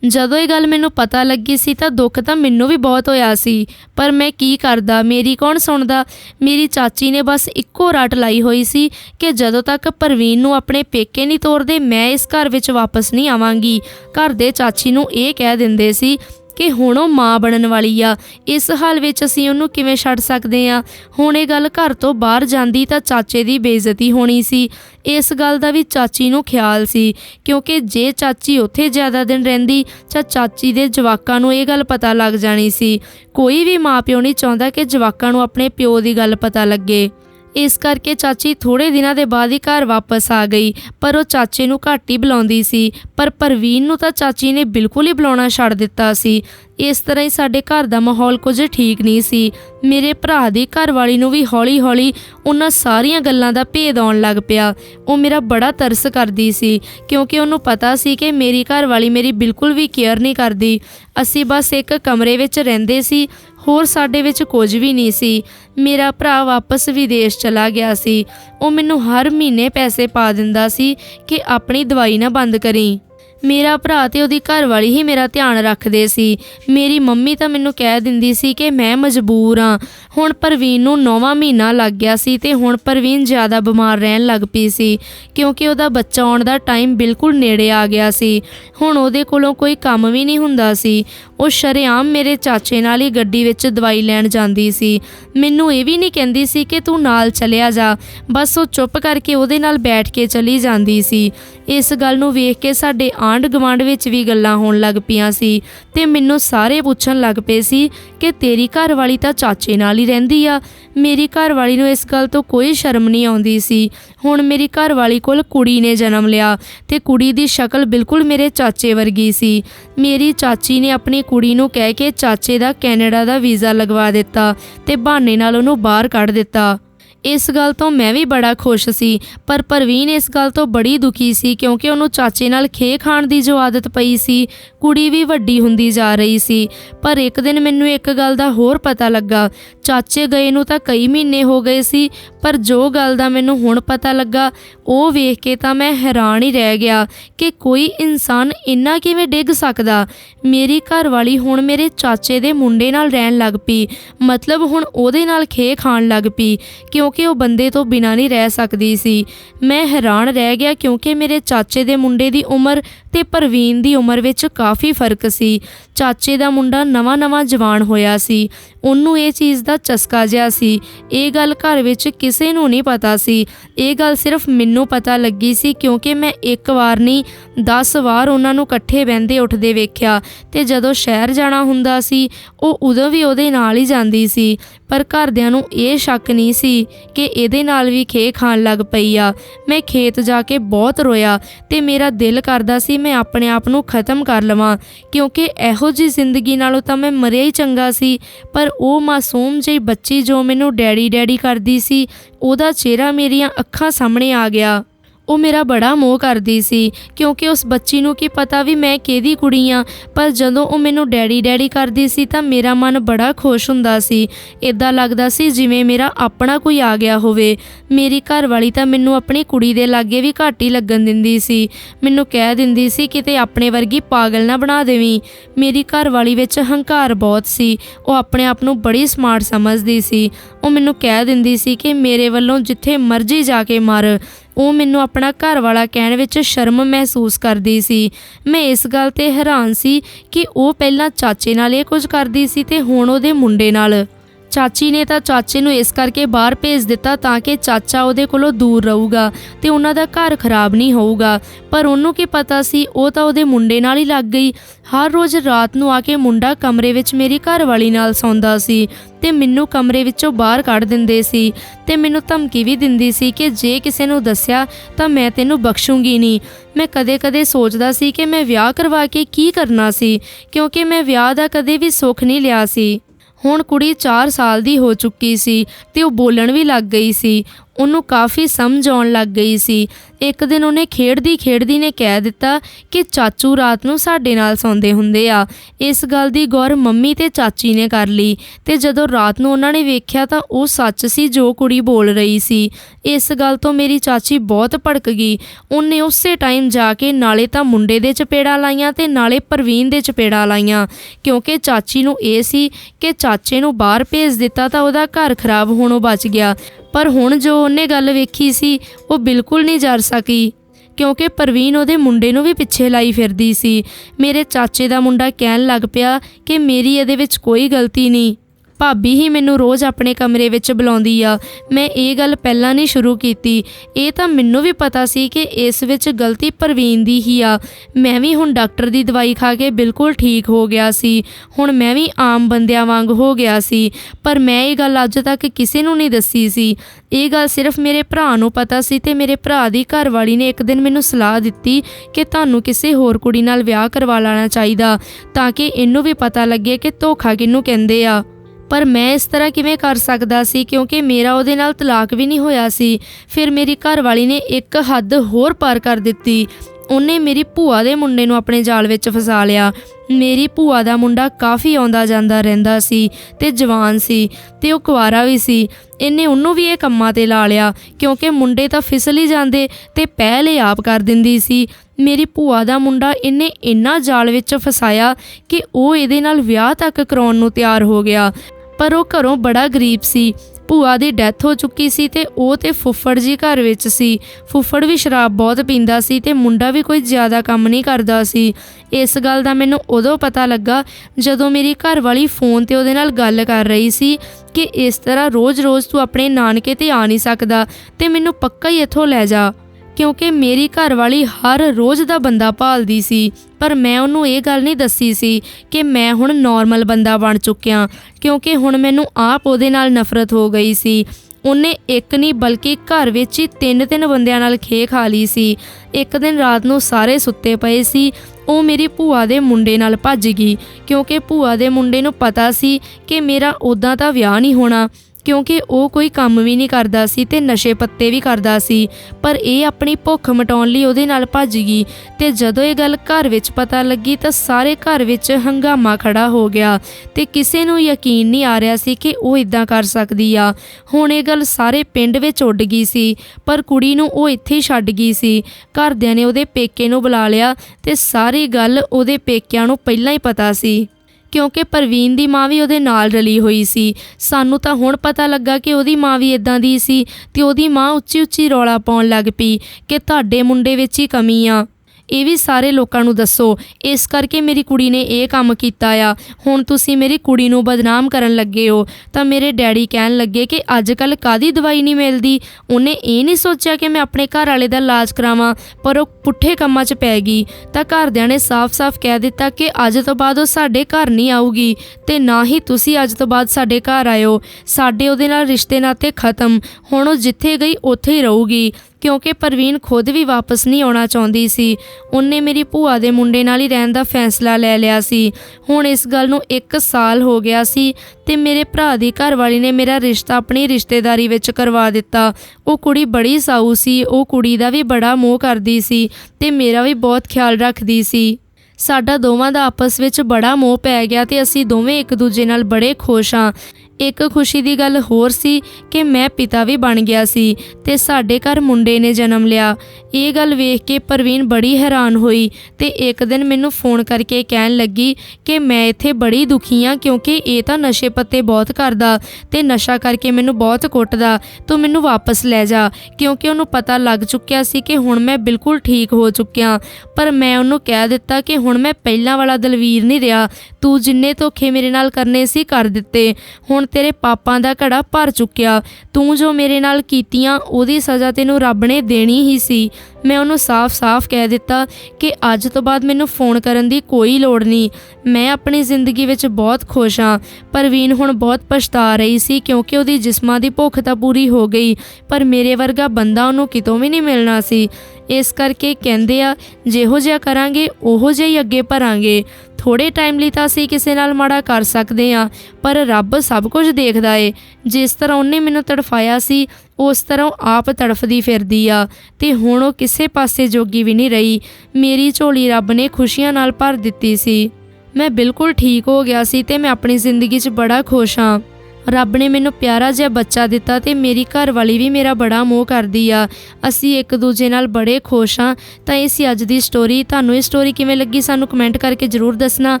ਜਦੋਂ ਇਹ ਗੱਲ ਮੈਨੂੰ ਪਤਾ ਲੱਗੀ ਸੀ ਤਾਂ ਦੁੱਖ ਤਾਂ ਮੈਨੂੰ ਵੀ ਬਹੁਤ ਹੋਇਆ ਸੀ। ਪਰ ਮੈਂ ਕੀ ਕਰਦਾ? ਮੇਰੀ ਕੌਣ ਸੁਣਦਾ? ਮੇਰੀ ਚਾਚੀ ਨੇ ਬਸ ਇੱਕੋ ਰੱਟ ਲਾਈ ਹੋਈ ਸੀ ਕਿ ਜਦੋਂ ਤੱਕ ਪ੍ਰਵੀਨ ਨੂੰ ਆਪਣੇ ਪੇਕੇ ਨਹੀਂ ਤੋਰਦੇ, ਮੈਂ ਇਸ ਘਰ ਵਿੱਚ ਵਾਪਸ ਨਹੀਂ ਆਵਾਂਗੀ। ਘਰ ਦੇ ਚਾਚੀ ਨੂੰ ਇਹ ਕਹਿ ਦਿੰਦੇ ਸੀ ਕਿ ਹੁਣ ਉਹ ਮਾਂ ਬਣਨ ਵਾਲੀ ਆ। ਇਸ ਹਾਲ ਵਿੱਚ ਅਸੀਂ ਉਹਨੂੰ ਕਿਵੇਂ ਛੱਡ ਸਕਦੇ ਆ? ਹੁਣ ਇਹ ਗੱਲ ਘਰ ਤੋਂ ਬਾਹਰ ਜਾਂਦੀ ਤਾਂ ਚਾਚੇ ਦੀ ਬੇਇੱਜ਼ਤੀ ਹੋਣੀ ਸੀ। ਇਸ ਗੱਲ ਦਾ ਵੀ ਚਾਚੀ ਨੂੰ ਖਿਆਲ ਸੀ, ਕਿਉਂਕਿ ਜੇ ਚਾਚੀ ਉੱਥੇ ਜ਼ਿਆਦਾ ਦਿਨ ਰਹਿੰਦੀ ਤਾਂ ਚਾਚੀ ਦੇ ਜਵਾਕਾਂ ਨੂੰ ਇਹ ਗੱਲ ਪਤਾ ਲੱਗ ਜਾਣੀ ਸੀ। ਕੋਈ ਵੀ ਮਾਪਿਓ ਨਹੀਂ ਚਾਹੁੰਦਾ ਕਿ ਜਵਾਕਾਂ ਨੂੰ ਆਪਣੇ ਪਿਓ ਦੀ ਗੱਲ ਪਤਾ ਲੱਗੇ। ਇਸ ਕਰਕੇ ਚਾਚੀ ਥੋੜੇ ਦਿਨਾਂ ਦੇ ਬਾਅਦ ਹੀ ਘਰ ਵਾਪਸ ਆ ਗਈ, ਪਰ ਉਹ ਚਾਚੇ ਨੂੰ ਘੱਟ ਹੀ ਬੁਲਾਉਂਦੀ ਸੀ, ਪਰ ਪ੍ਰਵੀਨ ਨੂੰ ਤਾਂ ਚਾਚੀ ਨੇ ਬਿਲਕੁਲ ਹੀ ਬੁਲਾਉਣਾ ਛੱਡ ਦਿੱਤਾ ਸੀ। ਇਸ ਤਰ੍ਹਾਂ ਹੀ ਸਾਡੇ ਘਰ ਦਾ ਮਾਹੌਲ ਕੁਝ ਠੀਕ ਨਹੀਂ ਸੀ। ਮੇਰੇ ਭਰਾ ਦੀ ਘਰਵਾਲੀ ਨੂੰ ਵੀ ਹੌਲੀ-ਹੌਲੀ ਉਹਨਾਂ ਸਾਰੀਆਂ ਗੱਲਾਂ ਦਾ ਭੇਦ ਆਉਣ ਲੱਗ ਪਿਆ। ਉਹ ਮੇਰਾ ਬੜਾ ਤਰਸ ਕਰਦੀ ਸੀ, ਕਿਉਂਕਿ ਉਹਨੂੰ ਪਤਾ ਸੀ ਕਿ ਮੇਰੀ ਘਰਵਾਲੀ ਮੇਰੀ ਬਿਲਕੁਲ ਵੀ ਕੇਅਰ ਨਹੀਂ ਕਰਦੀ। ਅਸੀਂ ਬਸ ਇੱਕ ਕਮਰੇ ਵਿੱਚ ਰਹਿੰਦੇ ਸੀ ਹੋਰ ਸਾਡੇ ਵਿੱਚ ਕੁਝ ਵੀ ਨਹੀਂ ਸੀ। ਮੇਰਾ ਭਰਾ ਵਾਪਸ ਵਿਦੇਸ਼ ਚਲਾ ਗਿਆ ਸੀ। ਉਹ ਮੈਨੂੰ ਹਰ ਮਹੀਨੇ ਪੈਸੇ ਪਾ ਦਿੰਦਾ ਸੀ ਕਿ ਆਪਣੀ ਦਵਾਈ ਨਾ ਬੰਦ ਕਰੀ। ਮੇਰਾ ਭਰਾ ਤੇ ਉਹਦੀ ਘਰਵਾਲੀ ਹੀ ਮੇਰਾ ਧਿਆਨ ਰੱਖਦੇ ਸੀ। ਮੇਰੀ ਮੰਮੀ ਤਾਂ ਮੈਨੂੰ ਕਹਿ ਦਿੰਦੀ ਸੀ ਕਿ ਮੈਂ ਮਜਬੂਰ ਆ ਹੁਣ ਪ੍ਰਵੀਨ ਨੂੰ ਨੌਵਾਂ ਮਹੀਨਾ ਲੱਗ ਗਿਆ ਸੀ ਤੇ ਹੁਣ ਪ੍ਰਵੀਨ ਜ਼ਿਆਦਾ ਬਿਮਾਰ ਰਹਿਣ ਲੱਗ ਪਈ ਸੀ, ਕਿਉਂਕਿ ਉਹਦਾ ਬੱਚਾ ਆਉਣ ਦਾ ਟਾਈਮ ਬਿਲਕੁਲ ਨੇੜੇ ਆ ਗਿਆ ਸੀ। ਹੁਣ ਉਹਦੇ ਕੋਲੋਂ ਕੋਈ ਕੰਮ ਵੀ ਨਹੀਂ ਹੁੰਦਾ ਸੀ। ਉਹ ਸ਼ਰੇਆਮ ਮੇਰੇ ਚਾਚੇ ਨਾਲ ਹੀ ਗੱਡੀ ਵਿੱਚ ਦਵਾਈ ਲੈਣ ਜਾਂਦੀ ਸੀ। ਮੈਨੂੰ ਇਹ ਵੀ ਨਹੀਂ ਕਹਿੰਦੀ ਸੀ ਕਿ ਤੂੰ ਨਾਲ ਚਲਿਆ ਜਾ, ਬਸ ਉਹ ਚੁੱਪ ਕਰਕੇ ਉਹਦੇ ਨਾਲ ਬੈਠ ਕੇ ਚਲੀ ਜਾਂਦੀ ਸੀ। ਇਸ ਗੱਲ ਨੂੰ ਵੇਖ ਕੇ ਸਾਡੇ ਆਂਢ ਗੁਆਂਢ ਵਿੱਚ ਵੀ ਗੱਲਾਂ ਹੋਣ ਲੱਗ ਪਈਆਂ ਸੀ ਤੇ ਮੈਨੂੰ ਸਾਰੇ ਪੁੱਛਣ ਲੱਗ ਪਏ ਸੀ ਕਿ ਤੇਰੀ ਘਰਵਾਲੀ ਤਾਂ ਚਾਚੇ ਨਾਲ ਹੀ ਰਹਿੰਦੀ ਆ। ਮੇਰੀ ਘਰਵਾਲੀ ਨੂੰ ਇਸ ਗੱਲ ਤੋਂ ਕੋਈ ਸ਼ਰਮ ਨਹੀਂ ਆਉਂਦੀ ਸੀ। ਹੁਣ ਮੇਰੀ ਘਰਵਾਲੀ ਕੋਲ ਕੁੜੀ ਨੇ ਜਨਮ ਲਿਆ ਤੇ ਕੁੜੀ ਦੀ ਸ਼ਕਲ ਬਿਲਕੁਲ ਮੇਰੇ ਚਾਚੇ ਵਰਗੀ ਸੀ। ਮੇਰੀ ਚਾਚੀ ਨੇ ਆਪਣੀ ਕੁੜੀ ਨੂੰ ਕਹਿ ਕੇ ਚਾਚੇ ਦਾ ਕੈਨੇਡਾ ਦਾ ਵੀਜ਼ਾ ਲਗਵਾ ਦਿੱਤਾ ਤੇ ਬਹਾਨੇ ਨਾਲ ਉਹਨੂੰ ਬਾਹਰ ਕੱਢ ਦਿੱਤਾ। ਇਸ ਗੱਲ ਤੋਂ ਮੈਂ ਵੀ ਬੜਾ ਖੁਸ਼ ਸੀ, ਪਰ ਪ੍ਰਵੀਨ ਇਸ ਗੱਲ ਤੋਂ ਬੜੀ ਦੁਖੀ ਸੀ ਕਿਉਂਕਿ ਉਹਨੂੰ ਚਾਚੇ ਨਾਲ ਖੇ ਖਾਣ ਦੀ ਜੋ ਆਦਤ ਪਈ ਸੀ, ਕੁੜੀ ਵੀ ਵੱਡੀ ਹੁੰਦੀ ਜਾ ਰਹੀ ਸੀ। ਪਰ ਇੱਕ ਦਿਨ ਮੈਨੂੰ ਇੱਕ ਗੱਲ ਦਾ ਹੋਰ ਪਤਾ ਲੱਗਾ, ਚਾਚੇ ਗਏ ਨੂੰ ਤਾਂ ਕਈ ਮਹੀਨੇ ਹੋ ਗਏ ਸੀ, ਪਰ ਜੋ ਗੱਲ ਦਾ ਮੈਨੂੰ ਹੁਣ ਪਤਾ ਲੱਗਾ, ਉਹ ਵੇਖ ਕੇ ਤਾਂ ਮੈਂ ਹੈਰਾਨ ਹੀ ਰਹਿ ਗਿਆ ਕਿ ਕੋਈ ਇਨਸਾਨ ਇੰਨਾ ਕਿਵੇਂ ਡਿੱਗ ਸਕਦਾ। ਮੇਰੀ ਘਰਵਾਲੀ ਹੁਣ ਮੇਰੇ ਚਾਚੇ ਦੇ ਮੁੰਡੇ ਨਾਲ ਰਹਿਣ ਲੱਗ ਪਈ, ਮਤਲਬ ਹੁਣ ਉਹਦੇ ਨਾਲ ਖੇ ਖਾਣ ਲੱਗ ਪਈ, ਕਿਉਂਕਿ ਉਹ ਬੰਦੇ ਤੋਂ ਬਿਨਾਂ ਨਹੀਂ ਰਹਿ ਸਕਦੀ ਸੀ। ਮੈਂ ਹੈਰਾਨ ਰਹਿ ਗਿਆ ਕਿਉਂਕਿ ਮੇਰੇ ਚਾਚੇ ਦੇ ਮੁੰਡੇ ਦੀ ਉਮਰ ਤੇ ਪ੍ਰਵੀਨ ਦੀ ਉਮਰ ਵਿੱਚ ਕਾਫੀ ਫ਼ਰਕ ਸੀ। ਚਾਚੇ ਦਾ ਮੁੰਡਾ ਨਵਾਂ-ਨਵਾਂ ਜਵਾਨ ਹੋਇਆ ਸੀ। ਉਹਨੂੰ ਇਹ ਚੀਜ਼ ਦਾ ਚਸਕਾ ਜਿਹਾ ਸੀ। ਇਹ ਗੱਲ ਘਰ ਵਿੱਚ ਕਿਸੇ ਨੂੰ ਨਹੀਂ ਪਤਾ ਸੀ। ਇਹ ਗੱਲ ਸਿਰਫ ਮੈਨੂੰ ਪਤਾ ਲੱਗੀ ਸੀ ਕਿਉਂਕਿ ਮੈਂ ਇੱਕ ਵਾਰ ਨਹੀਂ 10 ਵਾਰ ਉਹਨਾਂ ਨੂੰ ਇਕੱਠੇ ਬਹਿੰਦੇ ਉੱਠਦੇ ਵੇਖਿਆ ਤੇ ਜਦੋਂ ਸ਼ਹਿਰ ਜਾਣਾ ਹੁੰਦਾ ਸੀ, ਉਹ ਉਦੋਂ ਵੀ ਉਹਦੇ ਨਾਲ ਹੀ ਜਾਂਦੀ ਸੀ। ਪਰ ਘਰਦਿਆਂ ਨੂੰ ਇਹ ਸ਼ੱਕ ਨਹੀਂ ਸੀ ਕਿ ਇਹਦੇ ਨਾਲ ਵੀ ਖੇ ਖਾਣ ਲੱਗ ਪਈ ਆ। ਮੈਂ ਖੇਤ ਜਾ ਕੇ ਬਹੁਤ ਰੋਇਆ ਤੇ ਮੇਰਾ ਦਿਲ ਕਰਦਾ ਸੀ ਮੈਂ ਆਪਣੇ ਆਪ ਨੂੰ ਖਤਮ ਕਰ ਲਵਾਂ, ਕਿਉਂਕਿ ਇਹੋ ਜੀ ਜ਼ਿੰਦਗੀ ਨਾਲੋਂ ਤਾਂ ਮੈਂ ਮਰਿਆ ਹੀ ਚੰਗਾ ਸੀ। ਪਰ ਉਹ ਮਾਸੂਮ ਜਿਹੀ ਬੱਚੀ ਜੋ ਮੈਨੂੰ ਡੈਡੀ ਡੈਡੀ ਕਰਦੀ ਸੀ, ਉਹਦਾ ਚਿਹਰਾ ਮੇਰੀਆਂ ਅੱਖਾਂ ਸਾਹਮਣੇ ਆ ਗਿਆ। ਉਹ ਮੇਰਾ ਬੜਾ ਮੋਹ ਕਰਦੀ ਸੀ, ਕਿਉਂਕਿ ਉਸ ਬੱਚੀ ਨੂੰ ਕੀ ਪਤਾ ਵੀ ਮੈਂ ਕਿਹਦੀ ਕੁੜੀ ਆ। ਪਰ ਜਦੋਂ ਉਹ ਮੈਨੂੰ ਡੈਡੀ ਡੈਡੀ ਕਰਦੀ ਸੀ ਤਾਂ ਮੇਰਾ ਮਨ ਬੜਾ ਖੁਸ਼ ਹੁੰਦਾ ਸੀ। ਇਦਾਂ ਲੱਗਦਾ ਸੀ ਜਿਵੇਂ ਮੇਰਾ ਆਪਣਾ ਕੋਈ ਆ ਗਿਆ ਹੋਵੇ। ਮੇਰੀ ਘਰਵਾਲੀ ਤਾਂ ਮੈਨੂੰ ਆਪਣੀ ਕੁੜੀ ਦੇ ਲਾਗੇ ਵੀ ਘੱਟ ਹੀ ਲੱਗਣ ਦਿੰਦੀ ਸੀ। ਮੈਨੂੰ ਕਹਿ ਦਿੰਦੀ ਸੀ ਕਿਤੇ ਆਪਣੇ ਵਰਗੀ ਪਾਗਲ ਨਾ ਬਣਾ ਦੇਵੀਂ। ਮੇਰੀ ਘਰਵਾਲੀ ਵਿੱਚ ਹੰਕਾਰ ਬਹੁਤ ਸੀ। ਉਹ ਆਪਣੇ ਆਪ ਨੂੰ ਬੜੀ ਸਮਾਰਟ ਸਮਝਦੀ ਸੀ। ਉਹ ਮੈਨੂੰ ਕਹਿ ਦਿੰਦੀ ਸੀ ਕਿ ਮੇਰੇ ਵੱਲੋਂ ਜਿੱਥੇ ਮਰਜ਼ੀ ਜਾ ਕੇ ਮਰ। ਉਹ ਮੈਨੂੰ ਆਪਣਾ ਘਰ ਵਾਲਾ ਕਹਿਣ ਵਿੱਚ ਸ਼ਰਮ ਮਹਿਸੂਸ ਕਰਦੀ ਸੀ। ਮੈਂ ਇਸ ਗੱਲ ਤੇ ਹੈਰਾਨ ਸੀ ਕਿ ਉਹ ਪਹਿਲਾਂ ਚਾਚੇ ਨਾਲ ਇਹ ਕੁਝ ਕਰਦੀ ਸੀ ਤੇ ਹੁਣ ਉਹਦੇ ਮੁੰਡੇ ਨਾਲ। ਚਾਚੀ ਨੇ ਤਾਂ ਚਾਚੇ ਨੂੰ ਇਸ ਕਰਕੇ ਬਾਹਰ ਭੇਜ ਦਿੱਤਾ ਤਾਂ ਕਿ ਚਾਚਾ ਉਹਦੇ ਕੋਲੋਂ ਦੂਰ ਰਹੂਗਾ ਤੇ ਉਹਨਾਂ ਦਾ ਘਰ ਖਰਾਬ ਨਹੀਂ ਹੋਊਗਾ। ਪਰ ਉਹਨੂੰ ਕੀ ਪਤਾ ਸੀ, ਉਹ ਤਾਂ ਉਹਦੇ ਮੁੰਡੇ ਨਾਲ ਹੀ ਲੱਗ ਗਈ। ਹਰ ਰੋਜ਼ ਰਾਤ ਨੂੰ ਆ ਕੇ ਮੁੰਡਾ ਕਮਰੇ ਵਿੱਚ ਮੇਰੀ ਘਰਵਾਲੀ ਨਾਲ ਸੌਂਦਾ ਸੀ ਤੇ ਮੈਨੂੰ ਕਮਰੇ ਵਿੱਚੋਂ ਬਾਹਰ ਕੱਢ ਦਿੰਦੇ ਸੀ ਤੇ ਮੈਨੂੰ ਧਮਕੀ ਵੀ ਦਿੰਦੀ ਸੀ ਕਿ ਜੇ ਕਿਸੇ ਨੂੰ ਦੱਸਿਆ ਤਾਂ ਮੈਂ ਤੈਨੂੰ ਬਖਸ਼ੂੰਗੀ ਨਹੀਂ। ਮੈਂ ਕਦੇ-ਕਦੇ ਸੋਚਦਾ ਸੀ ਕਿ ਮੈਂ ਵਿਆਹ ਕਰਵਾ ਕੇ ਕੀ ਕਰਨਾ ਸੀ, ਕਿਉਂਕਿ ਮੈਂ ਵਿਆਹ ਦਾ ਕਦੇ ਵੀ ਸੁੱਖ ਨਹੀਂ ਲਿਆ ਸੀ। ਹੁਣ ਕੁੜੀ 4 ਸਾਲ ਦੀ ਹੋ ਚੁੱਕੀ ਸੀ ਤੇ ਉਹ ਬੋਲਣ ਵੀ ਲੱਗ ਗਈ ਸੀ। ਉਹਨੂੰ ਕਾਫੀ ਸਮਝ ਆਉਣ ਲੱਗ ਗਈ ਸੀ। ਇੱਕ ਦਿਨ ਉਹਨੇ ਖੇਡਦੀ ਖੇਡਦੀ ਨੇ ਕਹਿ ਦਿੱਤਾ ਕਿ ਚਾਚੂ ਰਾਤ ਨੂੰ ਸਾਡੇ ਨਾਲ ਸੌਂਦੇ ਹੁੰਦੇ ਆ। ਇਸ ਗੱਲ ਦੀ ਗੌਰ ਮੰਮੀ ਤੇ ਚਾਚੀ ਨੇ ਕਰ ਲਈ ਤੇ ਜਦੋਂ ਰਾਤ ਨੂੰ ਉਹਨਾਂ ਨੇ ਵੇਖਿਆ ਤਾਂ ਉਹ ਸੱਚ ਸੀ ਜੋ ਕੁੜੀ ਬੋਲ ਰਹੀ ਸੀ। ਇਸ ਗੱਲ ਤੋਂ ਮੇਰੀ ਚਾਚੀ ਬਹੁਤ ਭੜਕ ਗਈ। ਉਹਨੇ ਉਸੇ ਟਾਈਮ ਜਾ ਕੇ ਨਾਲੇ ਤਾਂ ਮੁੰਡੇ ਦੇ ਚਪੇੜਾ ਲਾਈਆਂ ਤੇ ਨਾਲੇ ਪ੍ਰਵੀਨ ਦੇ ਚਪੇੜਾ ਲਾਈਆਂ। ਕਿਉਂਕਿ ਚਾਚੀ ਨੂੰ ਇਹ ਸੀ ਕਿ ਚਾਚੇ ਨੂੰ ਬਾਹਰ ਭੇਜ ਦਿੱਤਾ ਤਾਂ ਉਹਦਾ ਘਰ ਖਰਾਬ ਹੋਣੋਂ ਬਚ ਗਿਆ। ਪਰ ਹੁਣ ਜੋ ਉਹਨੇ ਗੱਲ ਵੇਖੀ ਸੀ, ਉਹ ਬਿਲਕੁਲ ਨਹੀਂ ਜਰ ਸਕੀ। ਕਿਉਂਕਿ ਪ੍ਰਵੀਨ ਉਹਦੇ ਮੁੰਡੇ ਨੂੰ ਵੀ ਪਿੱਛੇ ਲਾਈ ਫਿਰਦੀ ਸੀ। ਮੇਰੇ ਚਾਚੇ ਦਾ ਮੁੰਡਾ ਕਹਿਣ ਲੱਗ ਪਿਆ ਕਿ ਮੇਰੀ ਇਹਦੇ ਵਿੱਚ ਕੋਈ ਗਲਤੀ ਨਹੀਂ। ਭਾਬੀ ਹੀ ਮੈਨੂੰ ਰੋਜ਼ ਆਪਣੇ ਕਮਰੇ ਵਿੱਚ ਬੁਲਾਉਂਦੀ ਆ। ਮੈਂ ਇਹ ਗੱਲ ਪਹਿਲਾਂ ਨਹੀਂ ਸ਼ੁਰੂ ਕੀਤੀ। ਇਹ ਤਾਂ ਮੈਨੂੰ ਵੀ ਪਤਾ ਸੀ ਕਿ ਇਸ ਵਿੱਚ ਗਲਤੀ ਪ੍ਰਵੀਨ ਦੀ ਹੀ ਆ। ਮੈਂ ਵੀ ਹੁਣ ਡਾਕਟਰ ਦੀ ਦਵਾਈ ਖਾ ਕੇ ਬਿਲਕੁਲ ਠੀਕ ਹੋ ਗਿਆ ਸੀ। ਹੁਣ ਮੈਂ ਵੀ ਆਮ ਬੰਦਿਆਂ ਵਾਂਗ ਹੋ ਗਿਆ ਸੀ। ਪਰ ਮੈਂ ਇਹ ਗੱਲ ਅੱਜ ਤੱਕ ਕਿਸੇ ਨੂੰ ਨਹੀਂ ਦੱਸੀ ਸੀ। ਇਹ ਗੱਲ ਸਿਰਫ ਮੇਰੇ ਭਰਾ ਨੂੰ ਪਤਾ ਸੀ ਤੇ ਮੇਰੇ ਭਰਾ ਦੀ ਘਰਵਾਲੀ ਨੇ ਇੱਕ ਦਿਨ ਮੈਨੂੰ ਸਲਾਹ ਦਿੱਤੀ ਕਿ ਤੁਹਾਨੂੰ ਕਿਸੇ ਹੋਰ ਕੁੜੀ ਨਾਲ ਵਿਆਹ ਕਰਵਾ ਲੈਣਾ ਚਾਹੀਦਾ ਤਾਂ ਕਿ ਇਹਨੂੰ ਵੀ ਪਤਾ ਲੱਗੇ ਕਿ ਧੋਖਾ ਕਿਹਨੂੰ ਕਹਿੰਦੇ ਆ। ਪਰ ਮੈਂ ਇਸ ਤਰ੍ਹਾਂ ਕਿਵੇਂ ਕਰ ਸਕਦਾ ਸੀ? ਕਿਉਂਕਿ ਮੇਰਾ ਉਹਦੇ ਨਾਲ ਤਲਾਕ ਵੀ ਨਹੀਂ ਹੋਇਆ ਸੀ। ਫਿਰ ਮੇਰੀ ਘਰਵਾਲੀ ਨੇ ਇੱਕ ਹੱਦ ਹੋਰ ਪਾਰ ਕਰ ਦਿੱਤੀ। ਉਹਨੇ ਮੇਰੀ ਭੂਆ ਦੇ ਮੁੰਡੇ ਨੂੰ ਆਪਣੇ ਜਾਲ ਵਿੱਚ ਫਸਾ ਲਿਆ। ਮੇਰੀ ਭੂਆ ਦਾ ਮੁੰਡਾ ਕਾਫੀ ਆਉਂਦਾ ਜਾਂਦਾ ਰਹਿੰਦਾ ਸੀ ਤੇ ਜਵਾਨ ਸੀ ਤੇ ਉਹ ਕੁਆਰਾ ਵੀ ਸੀ। ਇਹਨੇ ਉਹਨੂੰ ਵੀ ਇਹ ਕੰਮਾਂ ਤੇ ਲਾ ਲਿਆ। ਕਿਉਂਕਿ ਮੁੰਡੇ ਤਾਂ ਫਿਸਲ ਹੀ ਜਾਂਦੇ ਤੇ ਪਹਿਲੇ ਆਪ ਕਰ ਦਿੰਦੀ ਸੀ। ਮੇਰੀ ਭੂਆ ਦਾ ਮੁੰਡਾ ਇਹਨੇ ਇੰਨਾ ਜਾਲ ਵਿੱਚ ਫਸਾਇਆ ਕਿ ਉਹ ਇਹਦੇ ਨਾਲ ਵਿਆਹ ਤੱਕ ਕਰਾਉਣ ਨੂੰ ਤਿਆਰ ਹੋ ਗਿਆ। ਪਰ ਉਹ ਘਰੋਂ ਬੜਾ ਗਰੀਬ ਸੀ। ਭੂਆ ਦੀ ਡੈਥ ਹੋ ਚੁੱਕੀ ਸੀ ਤੇ ਉਹ ਤੇ ਫੁੱਫੜ ਜੀ ਘਰ ਵਿੱਚ ਸੀ। ਫੁੱਫੜ ਵੀ ਸ਼ਰਾਬ ਬਹੁਤ ਪੀਂਦਾ ਸੀ ਤੇ ਮੁੰਡਾ ਵੀ ਕੋਈ ਜ਼ਿਆਦਾ ਕੰਮ ਨਹੀਂ ਕਰਦਾ ਸੀ। ਇਸ ਗੱਲ ਦਾ ਮੈਨੂੰ ਉਦੋਂ ਪਤਾ ਲੱਗਾ ਜਦੋਂ ਮੇਰੀ ਘਰ ਵਾਲੀ ਫੋਨ ਤੇ ਉਹਦੇ ਨਾਲ ਗੱਲ ਕਰ ਰਹੀ ਸੀ ਕਿ ਇਸ ਤਰ੍ਹਾਂ ਰੋਜ਼-ਰੋਜ਼ ਤੂੰ ਆਪਣੇ ਨਾਨਕੇ ਤੇ ਆ ਨਹੀਂ ਸਕਦਾ ਤੇ ਮੈਨੂੰ ਪੱਕਾ ਹੀ ਇੱਥੋਂ ਲੈ ਜਾ। ਕਿਉਂਕਿ ਮੇਰੀ ਘਰ ਵਾਲੀ ਹਰ ਰੋਜ਼ ਦਾ ਬੰਦਾ ਭਾਲਦੀ ਸੀ। ਪਰ ਮੈਂ ਉਹਨੂੰ ਇਹ ਗੱਲ ਨਹੀਂ ਦੱਸੀ ਸੀ ਕਿ ਮੈਂ ਹੁਣ ਨਾਰਮਲ ਬੰਦਾ ਬਣ ਚੁੱਕਿਆ, ਕਿਉਂਕਿ ਹੁਣ ਮੈਨੂੰ ਆਪ ਉਹਦੇ ਨਾਲ ਨਫ਼ਰਤ ਹੋ ਗਈ ਸੀ। ਉਹਨੇ ਇੱਕ ਨਹੀਂ ਬਲਕਿ ਘਰ ਵਿੱਚ ਹੀ ਤਿੰਨ ਤਿੰਨ ਬੰਦਿਆਂ ਨਾਲ ਖੇ ਖਾ ਲਈ ਸੀ। ਇੱਕ ਦਿਨ ਰਾਤ ਨੂੰ ਸਾਰੇ ਸੁੱਤੇ ਪਏ ਸੀ। ਉਹ ਮੇਰੀ ਭੂਆ ਦੇ ਮੁੰਡੇ ਨਾਲ ਭੱਜ ਗਈ, ਕਿਉਂਕਿ ਭੂਆ ਦੇ ਮੁੰਡੇ ਨੂੰ ਪਤਾ ਸੀ ਕਿ ਮੇਰਾ ਉਦਾਂ ਤਾਂ ਵਿਆਹ ਨਹੀਂ ਹੋਣਾ। ਕਿਉਂਕਿ ਉਹ ਕੋਈ ਕੰਮ ਵੀ ਨਹੀਂ ਕਰਦਾ ਸੀ ਤੇ ਨਸ਼ੇ ਪੱਤੇ ਵੀ ਕਰਦਾ ਸੀ। ਪਰ ਇਹ ਆਪਣੀ ਭੁੱਖ ਮਟਾਉਣ ਲਈ ਉਹਦੇ ਨਾਲ ਭੱਜ ਗਈ ਤੇ ਜਦੋਂ ਇਹ ਗੱਲ ਘਰ ਵਿੱਚ ਪਤਾ ਲੱਗੀ ਤਾਂ ਸਾਰੇ ਘਰ ਵਿੱਚ ਹੰਗਾਮਾ ਖੜਾ ਹੋ ਗਿਆ ਤੇ ਕਿਸੇ ਨੂੰ ਯਕੀਨ ਨਹੀਂ ਆ ਰਿਹਾ ਸੀ ਕਿ ਉਹ ਇਦਾਂ ਕਰ ਸਕਦੀ ਆ। ਹੁਣ ਇਹ ਗੱਲ ਸਾਰੇ ਪਿੰਡ ਵਿੱਚ ਉੱਡ ਗਈ ਸੀ, ਪਰ ਕੁੜੀ ਨੂੰ ਉਹ ਇੱਥੇ ਹੀ ਛੱਡ ਗਈ ਸੀ। ਘਰਦਿਆਂ ਨੇ ਉਹਦੇ ਪੇਕੇ ਨੂੰ ਬੁਲਾ ਲਿਆ ਤੇ ਸਾਰੀ ਗੱਲ ਉਹਦੇ ਪੇਕਿਆਂ ਨੂੰ ਪਹਿਲਾਂ ਹੀ ਪਤਾ ਸੀ। ਕਿਉਂਕਿ ਪ੍ਰਵੀਨ ਦੀ ਮਾਂ ਵੀ ਉਹਦੇ ਨਾਲ ਰਲੀ ਹੋਈ ਸੀ। ਸਾਨੂੰ ਤਾਂ ਹੁਣ ਪਤਾ ਲੱਗਾ ਕਿ ਉਹਦੀ ਮਾਂ ਵੀ ਇਦਾਂ ਦੀ ਸੀ ਤੇ ਉਹਦੀ ਮਾਂ ਉੱਚੀ ਉੱਚੀ ਰੌਲਾ ਪਾਉਣ ਲੱਗ ਪਈ ਕਿ ਤੁਹਾਡੇ ਮੁੰਡੇ ਵਿੱਚ ਹੀ ਕਮੀ ਆ। ਇਹ ਵੀ ਸਾਰੇ ਲੋਕਾਂ ਨੂੰ ਦੱਸੋ। ਇਸ ਕਰਕੇ ਮੇਰੀ ਕੁੜੀ ਨੇ ਇਹ ਕੰਮ ਕੀਤਾ ਆ। ਹੁਣ ਤੁਸੀਂ ਮੇਰੀ ਕੁੜੀ ਨੂੰ ਬਦਨਾਮ ਕਰਨ ਲੱਗੇ ਹੋ, ਤਾਂ ਮੇਰੇ ਡੈਡੀ ਕਹਿਣ ਲੱਗੇ ਕਿ ਅੱਜ ਕੱਲ ਕਾਦੀ ਦਵਾਈ ਨਹੀਂ ਮਿਲਦੀ? ਉਹਨੇ ਇਹ ਨਹੀਂ ਸੋਚਿਆ ਕਿ ਮੈਂ ਆਪਣੇ ਘਰ ਵਾਲੇ ਦਾ ਇਲਾਜ ਕਰਾਵਾਂ, ਪਰ ਉਹ ਪੁੱਠੇ ਕੰਮਾਂ 'ਚ ਪੈ ਗਈ। ਤਾਂ ਘਰਦਿਆਂ ਨੇ ਸਾਫ਼-ਸਾਫ਼ ਕਹਿ ਦਿੱਤਾ ਕਿ ਅੱਜ ਤੋਂ ਬਾਅਦ ਉਹ ਸਾਡੇ ਘਰ ਨਹੀਂ ਆਊਗੀ, ਤੇ ਨਾ ਹੀ ਤੁਸੀਂ ਅੱਜ ਤੋਂ ਬਾਅਦ ਸਾਡੇ ਘਰ ਆਇਓ। ਸਾਡੇ ਉਹਦੇ ਨਾਲ ਰਿਸ਼ਤੇ ਨਾਤੇ ਖਤਮ। ਹੁਣ ਉਹ ਜਿੱਥੇ ਗਈ, ਉੱਥੇ ਹੀ ਰਹੂਗੀ। ਕਿਉਂਕਿ ਪ੍ਰਵੀਨ ਖੁਦ ਵੀ ਵਾਪਸ ਨਹੀਂ ਆਉਣਾ ਚਾਹੁੰਦੀ ਸੀ। ਉਹਨੇ ਮੇਰੀ ਭੂਆ ਦੇ ਮੁੰਡੇ ਨਾਲ ਹੀ ਰਹਿਣ ਦਾ ਫੈਸਲਾ ਲੈ ਲਿਆ ਸੀ। ਹੁਣ ਇਸ ਗੱਲ ਨੂੰ 1 ਸਾਲ ਹੋ ਗਿਆ ਸੀ ਤੇ ਮੇਰੇ ਭਰਾ ਦੀ ਘਰਵਾਲੀ ਨੇ ਮੇਰਾ ਰਿਸ਼ਤਾ ਆਪਣੀ ਰਿਸ਼ਤੇਦਾਰੀ ਵਿੱਚ ਕਰਵਾ ਦਿੱਤਾ। ਉਹ ਕੁੜੀ ਬੜੀ ਸਾਊ ਸੀ, ਉਹ ਕੁੜੀ ਦਾ ਵੀ ਬੜਾ ਮੋਹ ਕਰਦੀ ਸੀ ਤੇ ਮੇਰਾ ਵੀ ਬਹੁਤ ਖਿਆਲ ਰੱਖਦੀ ਸੀ। ਸਾਡਾ ਦੋਵਾਂ ਦਾ ਆਪਸ ਵਿੱਚ ਬੜਾ ਮੋਹ ਪੈ ਗਿਆ ਤੇ ਅਸੀਂ ਦੋਵੇਂ ਇੱਕ ਦੂਜੇ ਨਾਲ ਬੜੇ ਖੁਸ਼ ਹਾਂ। ਇੱਕ ਖੁਸ਼ੀ ਦੀ ਗੱਲ ਹੋਰ ਸੀ ਕਿ ਮੈਂ ਪਿਤਾ ਵੀ ਬਣ ਗਿਆ ਸੀ ਤੇ ਸਾਡੇ ਘਰ ਮੁੰਡੇ ਨੇ ਜਨਮ ਲਿਆ। ਇਹ ਗੱਲ ਵੇਖ ਕੇ ਪ੍ਰਵੀਨ ਬੜੀ ਹੈਰਾਨ ਹੋਈ ਤੇ ਇੱਕ ਦਿਨ ਮੈਨੂੰ ਫੋਨ ਕਰਕੇ ਕਹਿਣ ਲੱਗੀ ਕਿ ਮੈਂ ਇੱਥੇ ਬੜੀ ਦੁਖੀ ਹਾਂ ਕਿਉਂਕਿ ਇਹ ਤਾਂ ਨਸ਼ੇ ਪੱਤੇ ਬਹੁਤ ਕਰਦਾ ਤੇ ਨਸ਼ਾ ਕਰਕੇ ਮੈਨੂੰ ਬਹੁਤ ਕੁੱਟਦਾ। ਤੂੰ ਮੈਨੂੰ ਵਾਪਸ ਲੈ ਜਾ, ਕਿਉਂਕਿ ਉਹਨੂੰ ਪਤਾ ਲੱਗ ਚੁੱਕਿਆ ਸੀ ਕਿ ਹੁਣ ਮੈਂ ਬਿਲਕੁਲ ਠੀਕ ਹੋ ਚੁੱਕਿਆ। ਪਰ ਮੈਂ ਉਹਨੂੰ ਕਹਿ ਦਿੱਤਾ ਕਿ ਹੁਣ ਮੈਂ ਪਹਿਲਾਂ ਵਾਲਾ ਦਲਵੀਰ ਨਹੀਂ ਰਿਹਾ। ਤੂੰ ਜਿੰਨੇ ਧੋਖੇ ਮੇਰੇ ਨਾਲ ਕਰਨੇ ਸੀ ਕਰ ਦਿੱਤੇ। ਹੁਣ ਤੇਰੇ ਪਾਪਾਂ ਦਾ ਘੜਾ ਭਰ ਚੁੱਕਿਆ। ਤੂੰ ਜੋ ਮੇਰੇ ਨਾਲ ਕੀਤੀਆਂ, ਉਹਦੀ ਸਜ਼ਾ ਤੈਨੂੰ ਰੱਬ ਨੇ ਦੇਣੀ ਹੀ ਸੀ। ਮੈਂ ਉਹਨੂੰ ਸਾਫ਼-ਸਾਫ਼ ਕਹਿ ਦਿੱਤਾ ਕਿ ਅੱਜ ਤੋਂ ਬਾਅਦ ਮੈਨੂੰ ਫੋਨ ਕਰਨ ਦੀ ਕੋਈ ਲੋੜ ਨਹੀਂ। ਮੈਂ ਆਪਣੀ ਜ਼ਿੰਦਗੀ ਵਿੱਚ ਬਹੁਤ ਖੁਸ਼ ਹਾਂ। ਪਰਵੀਨ ਹੁਣ ਬਹੁਤ ਪਛਤਾ ਰਹੀ ਸੀ ਕਿਉਂਕਿ ਉਹਦੀ ਜਿਸਮਾਂ ਦੀ ਭੁੱਖ ਤਾਂ ਪੂਰੀ ਹੋ ਗਈ, ਪਰ ਮੇਰੇ ਵਰਗਾ ਬੰਦਾ ਉਹਨੂੰ ਕਿਤੋਂ ਵੀ ਨਹੀਂ ਮਿਲਣਾ ਸੀ। ਇਸ ਕਰਕੇ ਕਹਿੰਦੇ ਆ, ਜਿਹੋ ਜਿਹਾ ਕਰਾਂਗੇ, ਉਹੋ ਜਿਹਾ ਹੀ ਅੱਗੇ ਭਰਾਂਗੇ। ਥੋੜੇ ਟਾਈਮ ਲਈ ਤਾਂ ਅਸੀਂ ਕਿਸੇ ਨਾਲ ਮਾੜਾ ਕਰ ਸਕਦੇ ਹਾਂ, ਪਰ ਰੱਬ ਸਭ ਕੁਝ ਦੇਖਦਾ ਏ। ਜਿਸ ਤਰ੍ਹਾਂ ਉਹਨੇ ਮੈਨੂੰ ਤੜਫਾਇਆ ਸੀ, ਉਸ ਤਰ੍ਹਾਂ ਉਹ ਆਪ ਤੜਫਦੀ ਫਿਰਦੀ ਆ। ਤੇ ਹੁਣ ਉਹ ਕਿਸੇ ਪਾਸੇ ਜੋਗੀ ਵੀ ਨਹੀਂ ਰਹੀ। ਮੇਰੀ ਝੋਲੀ ਰੱਬ ਨੇ ਖੁਸ਼ੀਆਂ ਨਾਲ ਭਰ ਦਿੱਤੀ ਸੀ। ਮੈਂ ਬਿਲਕੁਲ ਠੀਕ ਹੋ ਗਿਆ ਸੀ ਤੇ ਮੈਂ ਆਪਣੀ ਜ਼ਿੰਦਗੀ 'ਚ ਬੜਾ ਖੁਸ਼ ਹਾਂ। ਰੱਬ ਨੇ ਮੈਨੂੰ ਪਿਆਰਾ ਜਿਹਾ ਬੱਚਾ ਦਿੱਤਾ ਤੇ ਮੇਰੀ ਘਰ ਵਾਲੀ ਵੀ ਮੇਰਾ ਬੜਾ ਮੋਹ ਕਰਦੀ ਆ। ਅਸੀਂ ਇੱਕ ਦੂਜੇ ਨਾਲ ਬੜੇ ਖੁਸ਼ ਹਾਂ। ਤਾਂ ਇਹ ਸੀ ਅੱਜ ਦੀ ਸਟੋਰੀ ਤੁਹਾਨੂੰ ਇਹ ਸਟੋਰੀ ਕਿਵੇਂ ਲੱਗੀ ਸਾਨੂੰ ਕਮੈਂਟ ਕਰਕੇ ਜਰੂਰ ਦੱਸਣਾ।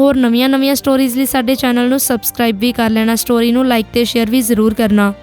ਹੋਰ ਨਵੀਆਂ-ਨਵੀਆਂ ਸਟੋਰੀਜ਼ ਲਈ ਸਾਡੇ ਚੈਨਲ ਨੂੰ ਸਬਸਕ੍ਰਾਈਬ ਵੀ ਕਰ ਲੈਣਾ। ਸਟੋਰੀ ਨੂੰ ਲਾਈਕ ਤੇ ਸ਼ੇਅਰ ਵੀ ਜ਼ਰੂਰ ਕਰਨਾ।